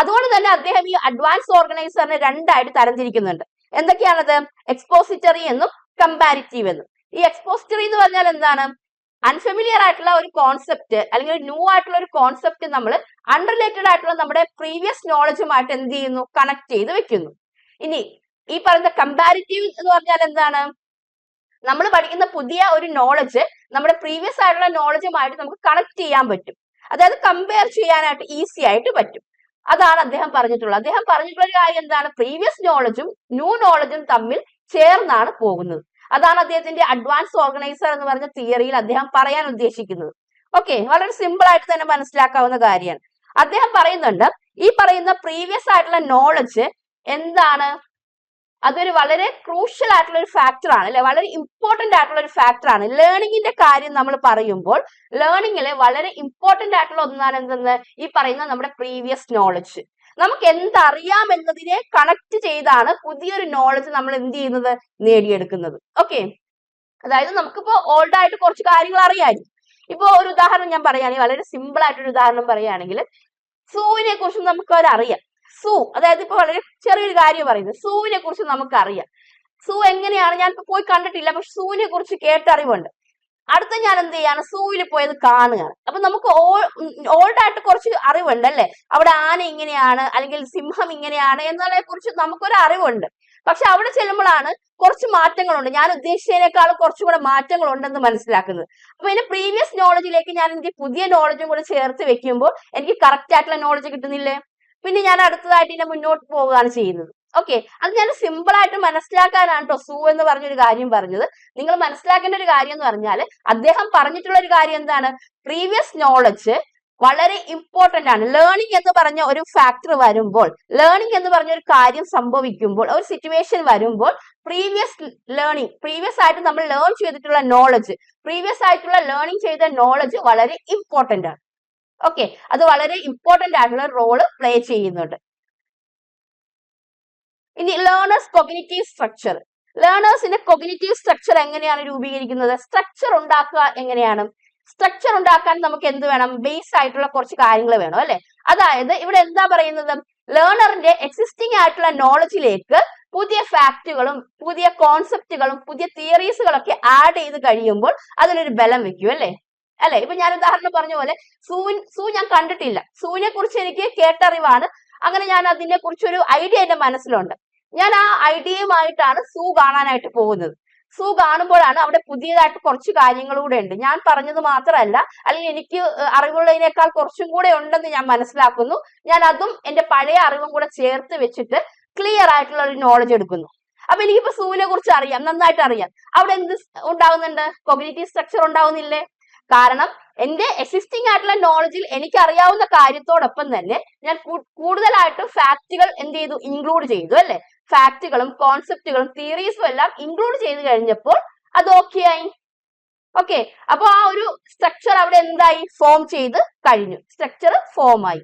അതുകൊണ്ട് തന്നെ അദ്ദേഹം ഈ അഡ്വാൻസ് ഓർഗനൈസറിനെ രണ്ടായിട്ട് തരംതിരിക്കുന്നുണ്ട്. എന്തൊക്കെയാണത്? എക്സ്പോസിറ്ററി എന്നും കമ്പാരിറ്റീവ് എന്നും. ഈ എക്സ്പോസിറ്ററി എന്ന് പറഞ്ഞാൽ എന്താണ്? അൺഫെമിലിയർ ആയിട്ടുള്ള ഒരു കോൺസെപ്റ്റ് അല്ലെങ്കിൽ ഒരു ന്യൂ ആയിട്ടുള്ള ഒരു കോൺസെപ്റ്റ് നമ്മൾ അൺറിലേറ്റഡ് ആയിട്ടുള്ള നമ്മുടെ പ്രീവിയസ് നോളജുമായിട്ട് എന്ത് ചെയ്യുന്നു? കണക്ട് ചെയ്ത് വെക്കുന്നു. ഇനി ഈ പറയുന്ന കമ്പാരിറ്റീവ് എന്ന് പറഞ്ഞാൽ എന്താണ്? നമ്മൾ പഠിക്കുന്ന പുതിയ ഒരു നോളജ് നമ്മുടെ പ്രീവിയസ് ആയിട്ടുള്ള നോളജുമായിട്ട് നമുക്ക് കണക്ട് ചെയ്യാൻ പറ്റും. അതായത് കമ്പയർ ചെയ്യാനായിട്ട് ഈസി ആയിട്ട് പറ്റും. അതാണ് അദ്ദേഹം പറഞ്ഞിട്ടുള്ളത്. അദ്ദേഹം പറഞ്ഞിട്ടുള്ള ഒരു കാര്യം എന്താണ്? പ്രീവിയസ് നോളജും ന്യൂ നോളജും തമ്മിൽ ചേർന്നാണ് പോകുന്നത്. അതാണ് അദ്ദേഹത്തിന്റെ അഡ്വാൻസ് ഓർഗനൈസർ എന്ന് പറഞ്ഞ തിയറിയിൽ അദ്ദേഹം പറയാൻ ഉദ്ദേശിക്കുന്നത്. ഓക്കെ വളരെ സിമ്പിൾ ആയിട്ട് തന്നെ മനസ്സിലാക്കാവുന്ന കാര്യമാണ്. അദ്ദേഹം പറയുന്നുണ്ട് ഈ പറയുന്ന പ്രീവിയസ് ആയിട്ടുള്ള നോളജ് എന്താണ്? അതൊരു വളരെ ക്രൂഷ്യൽ ആയിട്ടുള്ള ഒരു ഫാക്ടർ ആണ് അല്ലെ? വളരെ ഇമ്പോർട്ടന്റ് ആയിട്ടുള്ള ഒരു ഫാക്ടർ ആണ്. ലേണിംഗിന്റെ കാര്യം നമ്മൾ പറയുമ്പോൾ ലേണിംഗിലെ വളരെ ഇമ്പോർട്ടന്റ് ആയിട്ടുള്ള ഒന്നാണ് എന്തെന്ന്? ഈ പറയുന്ന നമ്മുടെ പ്രീവിയസ് നോളജ് നമുക്ക് എന്തറിയാം എന്നതിനെ കണക്ട് ചെയ്താണ് പുതിയൊരു നോളജ് നമ്മൾ എന്ത് ചെയ്യുന്നത്? നേടിയെടുക്കുന്നത്. ഓക്കെ അതായത് നമുക്കിപ്പോ ഓൾഡ് ആയിട്ട് കുറച്ച് കാര്യങ്ങൾ അറിയാമായിരിക്കും. ഇപ്പോ ഒരു ഉദാഹരണം ഞാൻ പറയുകയാണെങ്കിൽ വളരെ സിമ്പിൾ ആയിട്ടൊരു ഉദാഹരണം പറയുകയാണെങ്കിൽ സൂവിനെ കുറിച്ച് നമുക്ക് അറിയാം സൂ അതായത് ഇപ്പൊ വളരെ ചെറിയൊരു കാര്യം പറയുന്നത് സൂവിനെ കുറിച്ച് നമുക്കറിയാം. സൂ എങ്ങനെയാണ്? ഞാൻ ഇപ്പൊ പോയി കണ്ടിട്ടില്ല പക്ഷെ സൂവിനെ കുറിച്ച് കേട്ടറിവുണ്ട്. അടുത്ത ഞാൻ എന്ത് ചെയ്യാണ്? സൂവിൽ പോയത് കാണുകയാണ്. അപ്പൊ നമുക്ക് ഓൾഡ് ആയിട്ട് കുറച്ച് അറിവുണ്ട് അല്ലെ? അവിടെ ആന ഇങ്ങനെയാണ് അല്ലെങ്കിൽ സിംഹം ഇങ്ങനെയാണ് എന്നതിനെ കുറിച്ച് നമുക്കൊരു അറിവുണ്ട്. പക്ഷെ അവിടെ ചെല്ലുമ്പോഴാണ് കുറച്ച് മാറ്റങ്ങളുണ്ട്. ഞാൻ ഉദ്ദേശിച്ചതിനേക്കാൾ കുറച്ചുകൂടെ മാറ്റങ്ങൾ ഉണ്ടെന്ന് മനസ്സിലാക്കുന്നത്. അപ്പൊ എന്റെ പ്രീവിയസ് നോളജിലേക്ക് ഞാൻ എനിക്ക് പുതിയ നോളജും കൂടെ ചേർത്ത് വെക്കുമ്പോൾ എനിക്ക് കറക്റ്റ് ആയിട്ടുള്ള നോളജ് കിട്ടുന്നില്ലേ? പിന്നെ ഞാൻ അടുത്തതായിട്ട് ഇതിനെ മുന്നോട്ട് പോവുകയാണ് ചെയ്യുന്നത്. ഓക്കെ അത് ഞാൻ സിമ്പിൾ ആയിട്ട് മനസ്സിലാക്കാനാണ് കേട്ടോ സൂ എന്ന് പറഞ്ഞൊരു കാര്യം പറഞ്ഞത്. നിങ്ങൾ മനസ്സിലാക്കേണ്ട ഒരു കാര്യം എന്ന് പറഞ്ഞാൽ അദ്ദേഹം പറഞ്ഞിട്ടുള്ള ഒരു കാര്യം എന്താണ്? പ്രീവിയസ് നോളജ് വളരെ ഇമ്പോർട്ടന്റ് ആണ്. ലേണിംഗ് എന്ന് പറഞ്ഞ ഒരു ഫാക്ടർ വരുമ്പോൾ ലേണിംഗ് എന്ന് പറഞ്ഞ ഒരു കാര്യം സംഭവിക്കുമ്പോൾ ഒരു സിറ്റുവേഷൻ വരുമ്പോൾ പ്രീവിയസ് ലേണിംഗ് പ്രീവിയസ് ആയിട്ട് നമ്മൾ ലേൺ ചെയ്തിട്ടുള്ള നോളജ് പ്രീവിയസ് ആയിട്ടുള്ള ലേണിംഗ് ചെയ്ത നോളജ് വളരെ ഇമ്പോർട്ടന്റ് ആണ്. ഓക്കെ അത് വളരെ ഇമ്പോർട്ടന്റ് ആയിട്ടുള്ള റോൾ പ്ലേ ചെയ്യുന്നുണ്ട്. ഇനി ലേണേഴ്സ് കൊഗ്നേറ്റീവ് സ്ട്രക്ചർ ലേണേഴ്സിന്റെ കൊഗ്നേറ്റീവ് സ്ട്രക്ചർ എങ്ങനെയാണ് രൂപീകരിക്കുന്നത്? സ്ട്രക്ചർ ഉണ്ടാക്കുക എങ്ങനെയാണ്? സ്ട്രക്ചർ ഉണ്ടാക്കാൻ നമുക്ക് എന്ത് വേണം? ബേസ് ആയിട്ടുള്ള കുറച്ച് കാര്യങ്ങൾ വേണം അല്ലെ? അതായത് ഇവിടെ എന്താ പറയുന്നത്? ലേണറിന്റെ എക്സിസ്റ്റിംഗ് ആയിട്ടുള്ള നോളജിലേക്ക് പുതിയ ഫാക്റ്റുകളും പുതിയ കോൺസെപ്റ്റുകളും പുതിയ തിയറീസുകളൊക്കെ ആഡ് ചെയ്ത് കഴിയുമ്പോൾ അതിനൊരു ബലം വെക്കും അല്ലെ? അല്ലെ? ഇപ്പൊ ഞാൻ ഉദാഹരണം പറഞ്ഞ പോലെ സൂ സൂ ഞാൻ കണ്ടിട്ടില്ല. സൂവിനെ കുറിച്ച് എനിക്ക് കേട്ടറിവാണ്. അങ്ങനെ ഞാൻ അതിനെ കുറിച്ചൊരു ഐഡിയ എന്റെ മനസ്സിലുണ്ട്. ഞാൻ ആ ഐഡിയയുമായിട്ടാണ് സൂ കാണാനായിട്ട് പോകുന്നത്. സൂ കാണുമ്പോഴാണ് അവിടെ പുതിയതായിട്ട് കുറച്ച് കാര്യങ്ങൾ കൂടെ ഉണ്ട്. ഞാൻ പറഞ്ഞത് മാത്രമല്ല അല്ലെങ്കിൽ എനിക്ക് അറിവുള്ളതിനേക്കാൾ കുറച്ചും കൂടെ ഉണ്ടെന്ന് ഞാൻ മനസ്സിലാക്കുന്നു. ഞാൻ അതും എന്റെ പഴയ അറിവും കൂടെ ചേർത്ത് വെച്ചിട്ട് ക്ലിയർ ആയിട്ടുള്ള ഒരു നോളജ് എടുക്കുന്നു. അപ്പൊ എനിക്കിപ്പോ സൂവിനെ കുറിച്ച് അറിയാം നന്നായിട്ട് അറിയാം. അവിടെ എന്ത് ഉണ്ടാകുന്നുണ്ട് കൊമ്യൂണിറ്റി സ്ട്രക്ചർ ഉണ്ടാവുന്നില്ലേ? കാരണം എന്റെ എക്സിസ്റ്റിംഗ് ആയിട്ടുള്ള നോളജിൽ എനിക്ക് അറിയാവുന്ന കാര്യത്തോടൊപ്പം തന്നെ ഞാൻ കൂടുതലായിട്ടും ഫാക്റ്റുകൾ എന്ത് ചെയ്തു? ഇൻക്ലൂഡ് ചെയ്തു അല്ലെ? ഫാക്റ്റുകളും കോൺസെപ്റ്റുകളും തിയറീസും എല്ലാം ഇൻക്ലൂഡ് ചെയ്ത് കഴിഞ്ഞപ്പോൾ അത് ഓക്കെ ആയി. ഓക്കെ അപ്പൊ ആ ഒരു സ്ട്രക്ചർ അവിടെ എന്തായി? ഫോം ചെയ്ത് കഴിഞ്ഞു. സ്ട്രക്ചർ ഫോം ആയി.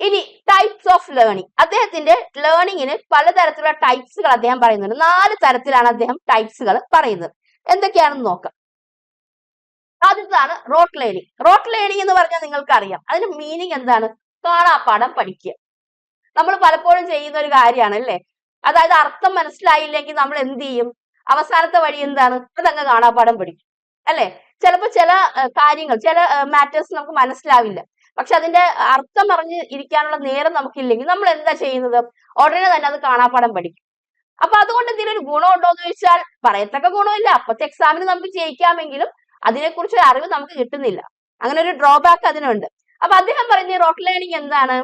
ഇനി ടൈപ്സ് ഓഫ് ലേണിംഗ് അദ്ദേഹത്തിന്റെ ലേണിങ്ങിന് പലതരത്തിലുള്ള ടൈപ്സുകൾ അദ്ദേഹം പറയുന്നുണ്ട്. നാല് തരത്തിലാണ് അദ്ദേഹം ടൈപ്സുകൾ പറയുന്നത്. എന്തൊക്കെയാണെന്ന് നോക്കാം. ആദ്യത്താണ് റോട്ട് ലേണിംഗ് റോട്ട് ലേണിംഗ് എന്ന് പറഞ്ഞാൽ നിങ്ങൾക്ക് അറിയാം അതിന് മീനിങ് എന്താണ്? കാണാപ്പാടം പഠിക്കുക. നമ്മൾ പലപ്പോഴും ചെയ്യുന്ന ഒരു കാര്യമാണ് അല്ലേ? അതായത് അർത്ഥം മനസ്സിലായില്ലെങ്കിൽ നമ്മൾ എന്ത് ചെയ്യും? അവസാനത്തെ വഴി എന്താണ്? അതങ്ങ് കാണാപ്പാടം പഠിക്കും. അല്ലെ? ചിലപ്പോൾ ചില കാര്യങ്ങൾ ചില മാറ്റേഴ്സ് നമുക്ക് മനസ്സിലാവില്ല. പക്ഷെ അതിന്റെ അർത്ഥം അറിഞ്ഞ് ഇരിക്കാനുള്ള നേരം നമുക്കില്ലെങ്കിൽ നമ്മൾ എന്താ ചെയ്യുന്നത്? ഉടനെ തന്നെ അത് കാണാപ്പാടം പഠിക്കും. അപ്പൊ അതുകൊണ്ട് എന്തെങ്കിലും ഒരു ഗുണമുണ്ടോ എന്ന് ചോദിച്ചാൽ പറയത്തക്ക ഗുണമില്ല. അപ്പത്തെ എക്സാമിന് നമുക്ക് ജയിക്കാമെങ്കിലും അതിനെക്കുറിച്ച് അറിവ് നമുക്ക് കിട്ടുന്നില്ല. അങ്ങനെ ഒരു ഡ്രോബാക്ക് അതിനുണ്ട്. അപ്പൊ അദ്ദേഹം പറഞ്ഞ റോട്ട് ലേണിംഗ് എന്താണ്?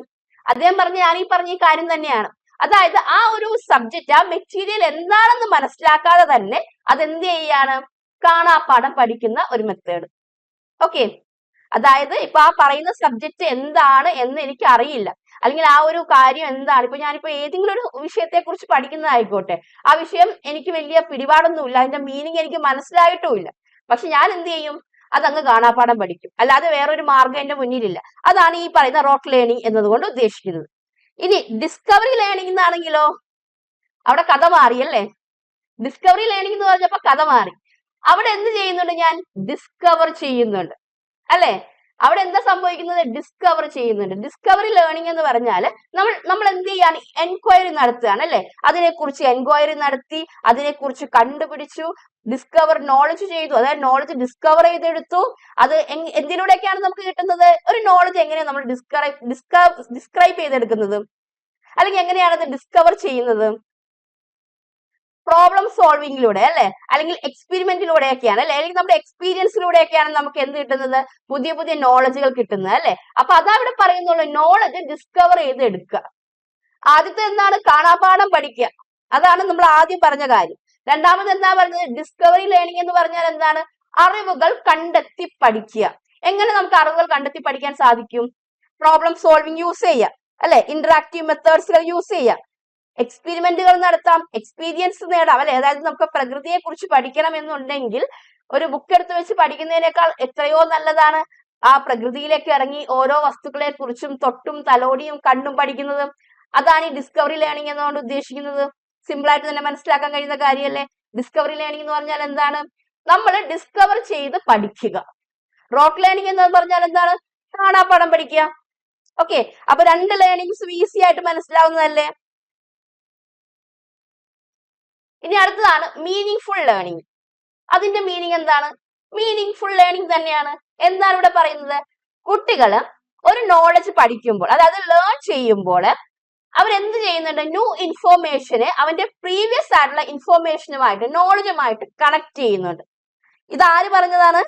അദ്ദേഹം പറഞ്ഞ ഞാൻ ഈ പറഞ്ഞ ഈ കാര്യം തന്നെയാണ്. അതായത് ആ ഒരു സബ്ജക്റ്റ് ആ മെറ്റീരിയൽ എന്താണെന്ന് മനസ്സിലാക്കാതെ തന്നെ അതെന്ത് ചെയ്യാണ്? കാണാപ്പാഠം പഠിക്കുന്ന ഒരു മെത്തേഡ് ഓക്കെ അതായത് ഇപ്പൊ ആ പറയുന്ന സബ്ജക്റ്റ് എന്താണ് എന്ന് എനിക്ക് അറിയില്ല അല്ലെങ്കിൽ ആ ഒരു കാര്യം എന്താണ്? ഇപ്പൊ ഞാനിപ്പോ ഏതെങ്കിലും ഒരു വിഷയത്തെ കുറിച്ച് പഠിക്കുന്നതായിക്കോട്ടെ ആ വിഷയം എനിക്ക് വലിയ പിടിപാടൊന്നുമില്ല അതിന്റെ മീനിങ് എനിക്ക് മനസ്സിലായിട്ടുമില്ല. പക്ഷെ ഞാൻ എന്ത് ചെയ്യും? അതങ്ങ് കാണാപ്പാടം പഠിക്കും. അല്ലാതെ വേറൊരു മാർഗം എന്റെ മുന്നിലില്ല. അതാണ് ഈ പറയുന്ന റോട്ട് ലേണിംഗ് എന്നതുകൊണ്ട് ഉദ്ദേശിക്കുന്നത്. ഇനി ഡിസ്കവറി ലേണിംഗ് എന്നാണെങ്കിലോ? അവിടെ കഥ മാറിയല്ലേ ഡിസ്കവറി ലേണിംഗ് എന്ന് പറഞ്ഞപ്പോ കഥ മാറി. അവിടെ എന്ത് ചെയ്യുന്നുണ്ട് ഞാൻ? ഡിസ്കവർ ചെയ്യുന്നുണ്ട്. അല്ലെ? അവിടെ എന്താ സംഭവിക്കുന്നത്? ഡിസ്കവർ ചെയ്യുന്നുണ്ട്. ഡിസ്കവറി ലേണിംഗ് എന്ന് പറഞ്ഞാൽ നമ്മൾ നമ്മൾ എന്ത് ചെയ്യാണ്? എൻക്വയറി നടത്തുകയാണ് അല്ലെ? അതിനെക്കുറിച്ച് എൻക്വയറി നടത്തി അതിനെക്കുറിച്ച് കണ്ടുപിടിച്ചു ഡിസ്കവർ നോളജ് ചെയ്തു. അതായത് നോളജ് ഡിസ്കവർ ചെയ്തെടുത്തു. അത് എന്തിനൂടെയൊക്കെയാണ് നമുക്ക് കിട്ടുന്നത്? ഒരു നോളജ് എങ്ങനെയാണ് നമ്മൾ ഡിസ്ക്രൈബ് ഡിസ്ക്രൈബ് ചെയ്തെടുക്കുന്നത്? അല്ലെങ്കിൽ എങ്ങനെയാണ് അത് ഡിസ്കവർ ചെയ്യുന്നത്? പ്രോബ്ലം സോൾവിങ്ങിലൂടെ അല്ലെ? അല്ലെങ്കിൽ എക്സ്പെരിമെന്റിലൂടെയൊക്കെയാണ് അല്ലെ? അല്ലെങ്കിൽ നമ്മുടെ എക്സ്പീരിയൻസിലൂടെയൊക്കെയാണ് നമുക്ക് എന്ത് കിട്ടുന്നത്? പുതിയ പുതിയ നോളജുകൾ കിട്ടുന്നത് അല്ലെ? അപ്പൊ അതാ ഇവിടെ പറയുന്നുള്ളൂ നോളജ് ഡിസ്കവർ ചെയ്ത് എടുക്കുക ആദ്യത്തെ എന്താണ്? കാണാപാഠം പഠിക്കുക. അതാണ് നമ്മൾ ആദ്യം പറഞ്ഞ കാര്യം. രണ്ടാമത് എന്താ പറഞ്ഞത്? ഡിസ്കവറി ലേണിംഗ് എന്ന് പറഞ്ഞാൽ എന്താണ്? അറിവുകൾ കണ്ടെത്തി പഠിക്കുക. എങ്ങനെ നമുക്ക് അറിവുകൾ കണ്ടെത്തി പഠിക്കാൻ സാധിക്കും? പ്രോബ്ലം സോൾവിങ് യൂസ് ചെയ്യുക അല്ലെ? ഇന്ററാക്റ്റീവ് മെത്തേഡ്സുകൾ യൂസ് ചെയ്യുക. എക്സ്പെരിമെന്റുകൾ നടത്താം എക്സ്പീരിയൻസ് നേടാം. അല്ലെ? അതായത് നമുക്ക് പ്രകൃതിയെ കുറിച്ച് പഠിക്കണം എന്നുണ്ടെങ്കിൽ ഒരു ബുക്ക് എടുത്ത് വെച്ച് പഠിക്കുന്നതിനേക്കാൾ എത്രയോ നല്ലതാണ് ആ പ്രകൃതിയിലേക്ക് ഇറങ്ങി ഓരോ വസ്തുക്കളെ കുറിച്ചും തൊട്ടും തലോടിയും കണ്ണും പഠിക്കുന്നത്. അതാണ് ഈ ഡിസ്കവറി ലേണിംഗ് എന്നുകൊണ്ട് ഉദ്ദേശിക്കുന്നത്. സിമ്പിൾ ആയിട്ട് തന്നെ മനസ്സിലാക്കാൻ കഴിയുന്ന കാര്യമല്ലേ? ഡിസ്കവറി ലേണിംഗ് എന്ന് പറഞ്ഞാൽ എന്താണ്? നമ്മൾ ഡിസ്കവർ ചെയ്ത് പഠിക്കുക. റോക്ക് ലേണിംഗ് എന്ന് പറഞ്ഞാൽ എന്താണ്? കാണാപ്പാഠം പഠിക്കുക. ഓക്കെ അപ്പൊ രണ്ട് ലേണിംഗ്സും ഈസി ആയിട്ട് മനസ്സിലാവുന്നതല്ലേ? ഇനി അടുത്തതാണ് മീനിങ് ഫുൾ ലേണിംഗ് അതിന്റെ മീനിങ് എന്താണ്? മീനിങ് ഫുൾ ലേണിംഗ് തന്നെയാണ്. എന്താണ് ഇവിടെ പറയുന്നത്? കുട്ടികൾ ഒരു നോളജ് പഠിക്കുമ്പോൾ അതായത് ലേൺ ചെയ്യുമ്പോൾ അവരെന്ത് ചെയ്യുന്നുണ്ട്? ന്യൂ ഇൻഫോർമേഷനെ അവന്റെ പ്രീവിയസ് ആയിട്ടുള്ള ഇൻഫോർമേഷനുമായിട്ട് നോളജുമായിട്ട് കണക്ട് ചെയ്യുന്നുണ്ട്. ഇത് ആര് പറഞ്ഞതാണ്?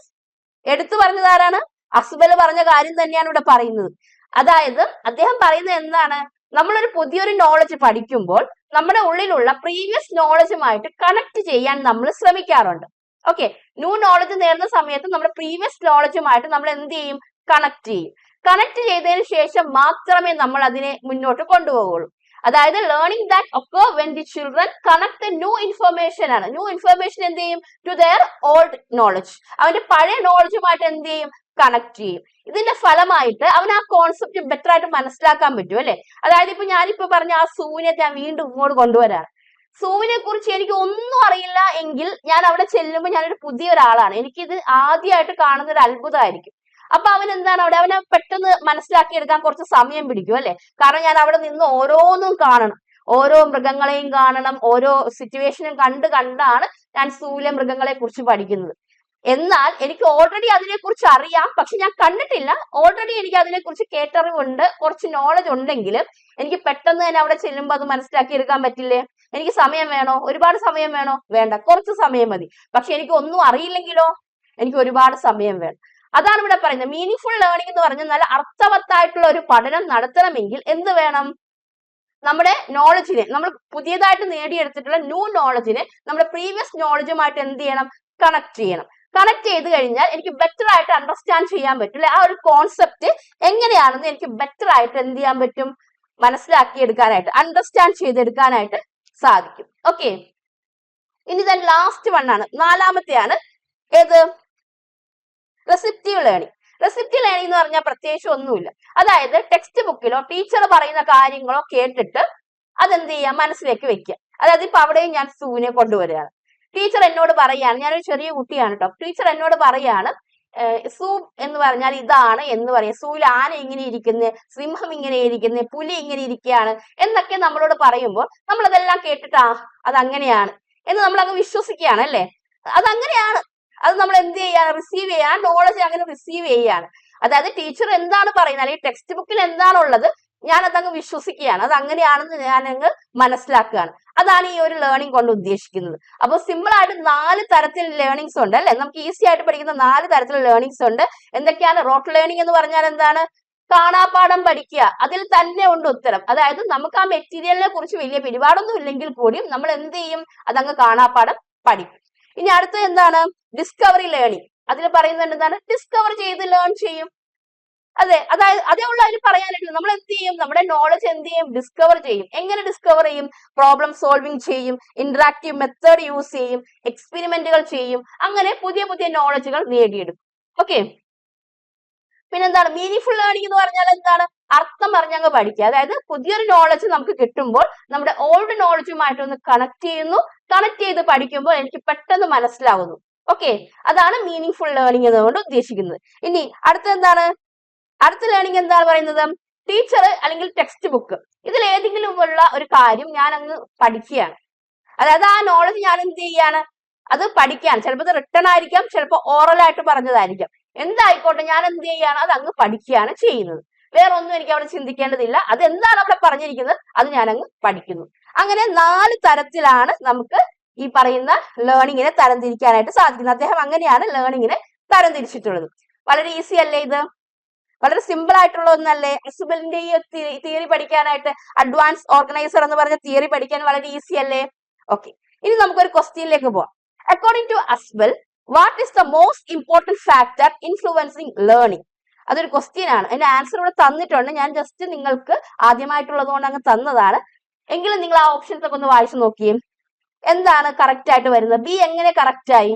എടുത്തു പറഞ്ഞതാരാണ് അസ്ബൽ പറഞ്ഞ കാര്യം തന്നെയാണ് ഇവിടെ പറയുന്നത്. അതായത് അദ്ദേഹം പറയുന്നത് എന്താണ്? നമ്മളൊരു പുതിയൊരു നോളജ് പഠിക്കുമ്പോൾ നമ്മുടെ ഉള്ളിലുള്ള പ്രീവിയസ് നോളജുമായിട്ട് കണക്ട് ചെയ്യാൻ നമ്മൾ ശ്രമിക്കാറുണ്ട്. ഓക്കെ ന്യൂ നോളജ് നേടുന്ന സമയത്ത് നമ്മുടെ പ്രീവിയസ് നോളജുമായിട്ട് നമ്മൾ എന്ത് ചെയ്യും? കണക്ട് ചെയ്യും. കണക്ട് ചെയ്തതിന് ശേഷം മാത്രമേ നമ്മൾ അതിനെ മുന്നോട്ട് കൊണ്ടുപോകുള്ളൂ അതായത് learning that okay when the children connect new information ആണ്. ന്യൂ ഇൻഫർമേഷൻ എന്ത് ചെയ്യും? ടു ദെയർ ഓൾഡ് നോളജ് അവന്റെ പഴയ നോളജുമായിട്ട് എന്ത് ചെയ്യും? കണക്ട് ചെയ്യും. ഇതിന്റെ ഫലമായിട്ട് അവൻ ആ കോൺസെപ്റ്റ് ബെറ്റർ ആയിട്ട് മനസ്സിലാക്കാൻ പറ്റും അല്ലെ? അതായത് ഇപ്പൊ ഞാനിപ്പോ പറഞ്ഞ ആ സൂവിനെ ഞാൻ വീണ്ടും ഇങ്ങോട്ട് കൊണ്ടുവരാണ്. സൂവിനെ കുറിച്ച് എനിക്ക് ഒന്നും അറിയില്ല എങ്കിൽ ഞാൻ അവിടെ ചെല്ലുമ്പോൾ ഞാനൊരു പുതിയ ഒരാളാണ്. എനിക്കിത് ആദ്യമായിട്ട് കാണുന്ന ഒരു അത്ഭുതമായിരിക്കും. അപ്പൊ അവൻ എന്താണ് അവിടെ? അവനെ പെട്ടെന്ന് മനസ്സിലാക്കിയെടുക്കാൻ കുറച്ച് സമയം പിടിക്കും അല്ലെ? കാരണം ഞാൻ അവിടെ നിന്ന് ഓരോന്നും കാണണം. ഓരോ മൃഗങ്ങളെയും കാണണം. ഓരോ സിറ്റുവേഷനും കണ്ട് കണ്ടാണ് ഞാൻ സൂവിലെ മൃഗങ്ങളെ കുറിച്ച് പഠിക്കുന്നത്. എന്നാൽ എനിക്ക് ഓൾറെഡി അതിനെക്കുറിച്ച് അറിയാം. പക്ഷെ ഞാൻ കണ്ടിട്ടില്ല. ഓൾറെഡി എനിക്ക് അതിനെക്കുറിച്ച് കേട്ടറിവുണ്ട്. കുറച്ച് നോളജ് ഉണ്ടെങ്കിലും എനിക്ക് പെട്ടെന്ന് തന്നെ അവിടെ ചെല്ലുമ്പോൾ അത് മനസ്സിലാക്കി എടുക്കാൻ പറ്റില്ലേ? എനിക്ക് സമയം വേണോ? ഒരുപാട് സമയം വേണോ? വേണ്ട. കുറച്ച് സമയം മതി. പക്ഷെ എനിക്ക് ഒന്നും അറിയില്ലെങ്കിലോ? എനിക്ക് ഒരുപാട് സമയം വേണം. അതാണ് ഇവിടെ പറയുന്നത്. മീനിങ് ലേണിംഗ് എന്ന് പറഞ്ഞാൽ നല്ല അർത്ഥവത്തായിട്ടുള്ള ഒരു പഠനം നടത്തണമെങ്കിൽ എന്ത് വേണം? നമ്മുടെ നോളജിനെ നമ്മൾ പുതിയതായിട്ട് നേടിയെടുത്തിട്ടുള്ള ന്യൂ നോളജിനെ നമ്മുടെ പ്രീവിയസ് നോളജുമായിട്ട് എന്ത് ചെയ്യണം? കണക്ട് ചെയ്യണം. കണക്ട് ചെയ്ത് കഴിഞ്ഞാൽ എനിക്ക് ബെറ്റർ ആയിട്ട് അണ്ടർസ്റ്റാൻഡ് ചെയ്യാൻ പറ്റും അല്ലെ ആ ഒരു കോൺസെപ്റ്റ് എങ്ങനെയാണെന്ന് എനിക്ക് ബെറ്റർ ആയിട്ട് എന്ത് ചെയ്യാൻ പറ്റും? മനസ്സിലാക്കി എടുക്കാനായിട്ട് അണ്ടർസ്റ്റാൻഡ് ചെയ്തെടുക്കാനായിട്ട് സാധിക്കും. ഓക്കെ ഇനി ദൻ ലാസ്റ്റ് വൺ ആണ്. നാലാമത്തെയാണ് ഏത്? റെസിപ്റ്റീവ് ലേണിംഗ് റെസിപ്റ്റീവ് ലേണിംഗ് എന്ന് പറഞ്ഞാൽ പ്രത്യേകിച്ച് ഒന്നുമില്ല. അതായത് ടെക്സ്റ്റ് ബുക്കിലോ ടീച്ചർ പറയുന്ന കാര്യങ്ങളോ കേട്ടിട്ട് അതെന്ത് ചെയ്യാം മനസ്സിലേക്ക് വെക്കുക. അതായത് ഇപ്പൊ അവിടെയും ഞാൻ സൂവിനെ കൊണ്ടുവരികയാണ്. ടീച്ചർ എന്നോട് പറയാണ്. ഞാനൊരു ചെറിയ കുട്ടിയാണ് കേട്ടോ ടീച്ചർ എന്നോട് പറയാണ് സൂ എന്ന് പറഞ്ഞാൽ ഇതാണ് എന്ന് പറയാം. സൂവിൽ ആന ഇങ്ങനെ ഇരിക്കുന്നത് സിംഹം ഇങ്ങനെ ഇരിക്കുന്നത് പുലി ഇങ്ങനെ ഇരിക്കുകയാണ് എന്നൊക്കെ നമ്മളോട് പറയുമ്പോൾ നമ്മൾ അതെല്ലാം കേട്ടിട്ടാ അത് അങ്ങനെയാണ് എന്ന് നമ്മൾ അങ്ങ് വിശ്വസിക്കുകയാണ് അല്ലേ? അത് അങ്ങനെയാണ് അത് നമ്മൾ എന്ത് ചെയ്യാണ്? റിസീവ് ചെയ്യാൻ നോളജ് അങ്ങനെ റിസീവ് ചെയ്യാണ്. അതായത് ടീച്ചർ എന്താണ് പറയുന്നത്? അല്ലെങ്കിൽ ടെക്സ്റ്റ് ബുക്കിൽ എന്താണുള്ളത്? ഞാൻ അതങ്ങ് വിശ്വസിക്കുകയാണ്. അത് അങ്ങനെയാണെന്ന് ഞാൻ അങ്ങ് മനസ്സിലാക്കുകയാണ്. അതാണ് ഈ ഒരു ലേണിംഗ് കൊണ്ട് ഉദ്ദേശിക്കുന്നത്. അപ്പോൾ സിമ്പിൾ ആയിട്ട് നാല് തരത്തിൽ ലേണിങ്സ് ഉണ്ട് അല്ലെ? നമുക്ക് ഈസി ആയിട്ട് പഠിക്കുന്ന നാല് തരത്തിലുള്ള ലേണിങ്സ് ഉണ്ട്. എന്തൊക്കെയാണ്? റോട്ട് ലേണിംഗ് എന്ന് പറഞ്ഞാൽ എന്താണ്? കാണാപ്പാഠം പഠിക്കുക. അതിൽ തന്നെ ഉണ്ട് ഉത്തരം. അതായത് നമുക്ക് ആ മെറ്റീരിയലിനെ കുറിച്ച് വലിയ പിടിപാടൊന്നും ഇല്ലെങ്കിൽ കൂടിയും നമ്മൾ എന്ത് ചെയ്യും? അതങ്ങ് കാണാപ്പാഠം പഠിക്കും. ഇനി അടുത്തത് എന്താണ്? ഡിസ്കവറി ലേണിംഗ് അതിൽ പറയുന്നത് എന്താണ്? ഡിസ്കവർ ചെയ്ത് ലേൺ ചെയ്യും. അതെ അതായത് അതേ ഉള്ള അതിന് പറയാനായിട്ട് നമ്മൾ എന്ത് ചെയ്യും? നമ്മുടെ നോളജ് എന്ത് ചെയ്യും? ഡിസ്കവർ ചെയ്യും. എങ്ങനെ ഡിസ്കവർ ചെയ്യും? പ്രോബ്ലം സോൾവിങ് ചെയ്യും. ഇന്ററാക്റ്റീവ് മെത്തേഡ് യൂസ് ചെയ്യും. എക്സ്പെരിമെന്റുകൾ ചെയ്യും. അങ്ങനെ പുതിയ പുതിയ നോളജുകൾ നേടിയെടുക്കും. ഓക്കെ പിന്നെന്താണ്? മീനിങ് ലേണിംഗ് എന്ന് പറഞ്ഞാൽ എന്താണ്? അർത്ഥം പറഞ്ഞങ്ങ് പഠിക്കുക. അതായത് പുതിയൊരു നോളജ് നമുക്ക് കിട്ടുമ്പോൾ നമ്മുടെ ഓൾഡ് നോളജുമായിട്ടൊന്ന് കണക്ട് ചെയ്യുന്നു. കണക്ട് ചെയ്ത് പഠിക്കുമ്പോൾ എനിക്ക് പെട്ടെന്ന് മനസ്സിലാവുന്നു. ഓക്കെ അതാണ് മീനിങ് ഫുൾ ലേണിംഗ് എന്നുകൊണ്ട് ഉദ്ദേശിക്കുന്നത്. ഇനി അടുത്ത എന്താണ് അടുത്ത ലേണിംഗ് എന്താണ് പറയുന്നത്? ടീച്ചർ അല്ലെങ്കിൽ ടെക്സ്റ്റ് ബുക്ക് ഇതിൽ ഏതെങ്കിലും ഉള്ള ഒരു കാര്യം ഞാൻ അങ്ങ് പഠിക്കുകയാണ്. അതായത് ആ നോളജ് ഞാൻ എന്ത് ചെയ്യാണ്? അത് പഠിക്കാൻ ചിലപ്പോൾ റിട്ടേൺ ആയിരിക്കാം ചിലപ്പോൾ ഓറൽ ആയിട്ട് പറഞ്ഞതായിരിക്കാം. എന്തായിക്കോട്ടെ ഞാൻ എന്ത് ചെയ്യാണ്? അത് അങ്ങ് പഠിക്കുകയാണ് ചെയ്യുന്നത്. വേറെ ഒന്നും എനിക്ക് അവിടെ ചിന്തിക്കേണ്ടതില്ല. അത് എന്താണ് അവിടെ പറഞ്ഞിരിക്കുന്നത്? അത് ഞാൻ അങ്ങ് പഠിക്കുന്നു. അങ്ങനെ നാല് തരത്തിലാണ് നമുക്ക് ഈ പറയുന്ന ലേണിങ്ങിനെ തരംതിരിക്കാനായിട്ട് സാധിക്കുന്നത്. അദ്ദേഹം അങ്ങനെയാണ് ലേണിങ്ങിനെ തരംതിരിച്ചിട്ടുള്ളത്. വളരെ ഈസി അല്ലേ ഇത്? വളരെ സിമ്പിൾ ആയിട്ടുള്ള ഒന്നല്ലേ? അസുബലിന്റെ ഈ തിയറി പഠിക്കാനായിട്ട് അഡ്വാൻസ് ഓർഗനൈസർ എന്ന് പറഞ്ഞ തിയറി പഠിക്കാൻ വളരെ ഈസി അല്ലേ? ഓക്കെ ഇനി നമുക്കൊരു ക്വസ്റ്റ്യനിലേക്ക് പോവാം. According to Ausubel what is the most important factor influencing learning അതൊരു ക്വസ്റ്റ്യൻ ആണ്. അതിന്റെ ആൻസർ ഇവിടെ തന്നിട്ടുണ്ട്. ഞാൻ ജസ്റ്റ് നിങ്ങൾക്ക് ആദ്യമായിട്ടുള്ളത് കൊണ്ട് അങ്ങ് തന്നതാണ്. എങ്കിലും നിങ്ങൾ ആ ഓപ്ഷൻസ് ഒക്കെ ഒന്ന് വായിച്ചു നോക്കിയേ. എന്താണ് കറക്റ്റ് ആയിട്ട് വരുന്നത്? ബി എങ്ങനെ കറക്റ്റ് ആയി?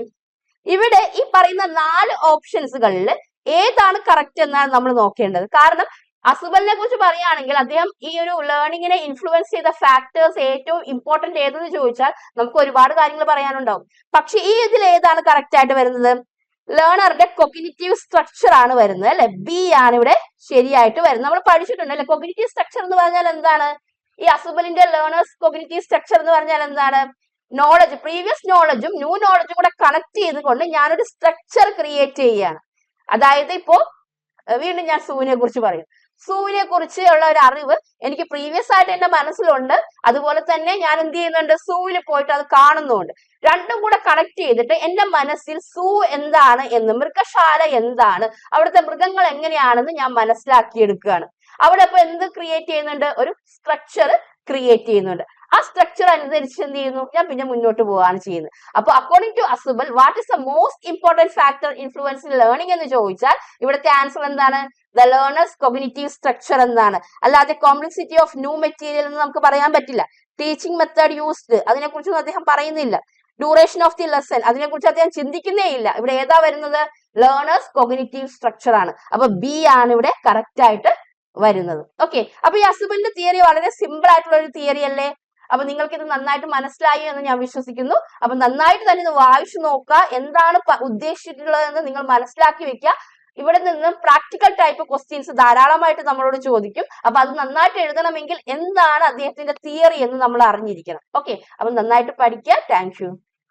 ഇവിടെ ഈ പറയുന്ന നാല് ഓപ്ഷൻസുകളിൽ ഏതാണ് കറക്റ്റ് എന്നാണ് നമ്മൾ നോക്കേണ്ടത്. കാരണം അസുബലിനെ കുറിച്ച് പറയുകയാണെങ്കിൽ അദ്ദേഹം ഈ ഒരു ലേണിങ്ങിനെ ഇൻഫ്ലുവൻസ് ചെയ്ത ഫാക്ടേഴ്സ് ഏറ്റവും ഇമ്പോർട്ടന്റ് ഏതെന്ന് ചോദിച്ചാൽ നമുക്ക് ഒരുപാട് കാര്യങ്ങൾ പറയാനുണ്ടാവും. പക്ഷെ ഈ ഇതിൽ ഏതാണ് കറക്റ്റ് ആയിട്ട് വരുന്നത്? ലേണറുടെ കൊഗ്നിറ്റീവ് സ്ട്രക്ചർ ആണ് വരുന്നത് അല്ലെ? ബി ആണ് ഇവിടെ ശരിയായിട്ട് വരുന്നത്. നമ്മൾ പഠിച്ചിട്ടുണ്ട് അല്ലെ? കൊഗ്നിറ്റീവ് സ്ട്രക്ചർ എന്ന് പറഞ്ഞാൽ എന്താണ്? ഈ അസുബലിന്റെ ലേണേഴ്സ് കൊഗ്നിറ്റീവ് സ്ട്രക്ചർ എന്ന് പറഞ്ഞാൽ എന്താണ്? നോളജ് പ്രീവിയസ് നോളജും ന്യൂ നോളജും കൂടെ കണക്ട് ചെയ്തുകൊണ്ട് ഞാനൊരു സ്ട്രക്ചർ ക്രിയേറ്റ് ചെയ്യുകയാണ്. അതായത് ഇപ്പോ വീണ്ടും ഞാൻ സൂവിനെ കുറിച്ച് പറയും. സൂവിനെ കുറിച്ച് ഉള്ള ഒരു അറിവ് എനിക്ക് പ്രീവിയസ് ആയിട്ട് എന്റെ മനസ്സിലുണ്ട്. അതുപോലെ തന്നെ ഞാൻ എന്ത് ചെയ്യുന്നുണ്ട്? സൂവിൽ പോയിട്ട് അത് കാണുന്നുണ്ട്. രണ്ടും കൂടെ കണക്ട് ചെയ്തിട്ട് എന്റെ മനസ്സിൽ സൂ എന്താണ് എന്ന് മൃഗശാല എന്താണ് അവിടുത്തെ മൃഗങ്ങൾ എങ്ങനെയാണെന്ന് ഞാൻ മനസ്സിലാക്കിയെടുക്കുകയാണ്. അവിടെ ഇപ്പൊ എന്ത് ക്രിയേറ്റ് ചെയ്യുന്നുണ്ട്? ഒരു സ്ട്രക്ചർ ക്രിയേറ്റ് ചെയ്യുന്നുണ്ട്. ആ സ്ട്രക്ചർ അനുസരിച്ച് എന്ത് ചെയ്യുന്നു? ഞാൻ പിന്നെ മുന്നോട്ട് പോവുകയാണ് ചെയ്യുന്നത്. അപ്പൊ according to Ausubel what is the most important factor influence in learning എന്ന് ചോദിച്ചാൽ ഇവിടുത്തെ ആൻസർ എന്താണ്? ദ ലേണേഴ്സ് കൊഗ്നിറ്റീവ് സ്ട്രക്ചർ എന്നാണ്. അല്ലാതെ കോംപ്ലക്സിറ്റി ഓഫ് ന്യൂ മെറ്റീരിയൽ എന്ന് നമുക്ക് പറയാൻ പറ്റില്ല. ടീച്ചിങ് മെത്തേഡ് യൂസ്ഡ് അതിനെക്കുറിച്ചൊന്നും അദ്ദേഹം പറയുന്നില്ല. ഡ്യൂറേഷൻ ഓഫ് ദി ലെസൺ അതിനെക്കുറിച്ച് അദ്ദേഹം ചിന്തിക്കുന്നേ ഇല്ല. ഇവിടെ ഏതാ വരുന്നത്? ലേണേഴ്സ് കൊഗ്നിറ്റീവ് സ്ട്രക്ചർ ആണ്. അപ്പൊ ബി ആണ് ഇവിടെ കറക്റ്റ് ആയിട്ട് വരുന്നത്. ഓക്കെ അപ്പൊ ഈ അസുബലിന്റെ തിയറി വളരെ സിമ്പിൾ ആയിട്ടുള്ള ഒരു തിയറി അല്ലേ? അപ്പൊ നിങ്ങൾക്ക് ഇത് നന്നായിട്ട് മനസ്സിലായി എന്ന് ഞാൻ വിശ്വസിക്കുന്നു. അപ്പൊ നന്നായിട്ട് തന്നെ ഇത് വായിച്ചു നോക്കുക. എന്താണ് ഉദ്ദേശിച്ചിട്ടുള്ളതെന്ന് നിങ്ങൾ മനസ്സിലാക്കി വെക്കുക. ഇവിടെ നിന്ന് പ്രാക്ടിക്കൽ ടൈപ്പ് ക്വസ്റ്റ്യൻസ് ധാരാളമായിട്ട് നമ്മളോട് ചോദിക്കും. അപ്പൊ അത് നന്നായിട്ട് എഴുതണമെങ്കിൽ എന്താണ് അദ്ദേഹത്തിന്റെ തിയറി എന്ന് നമ്മൾ അറിഞ്ഞിരിക്കണം. ഓക്കെ അപ്പൊ നന്നായിട്ട് പഠിക്കുക. താങ്ക്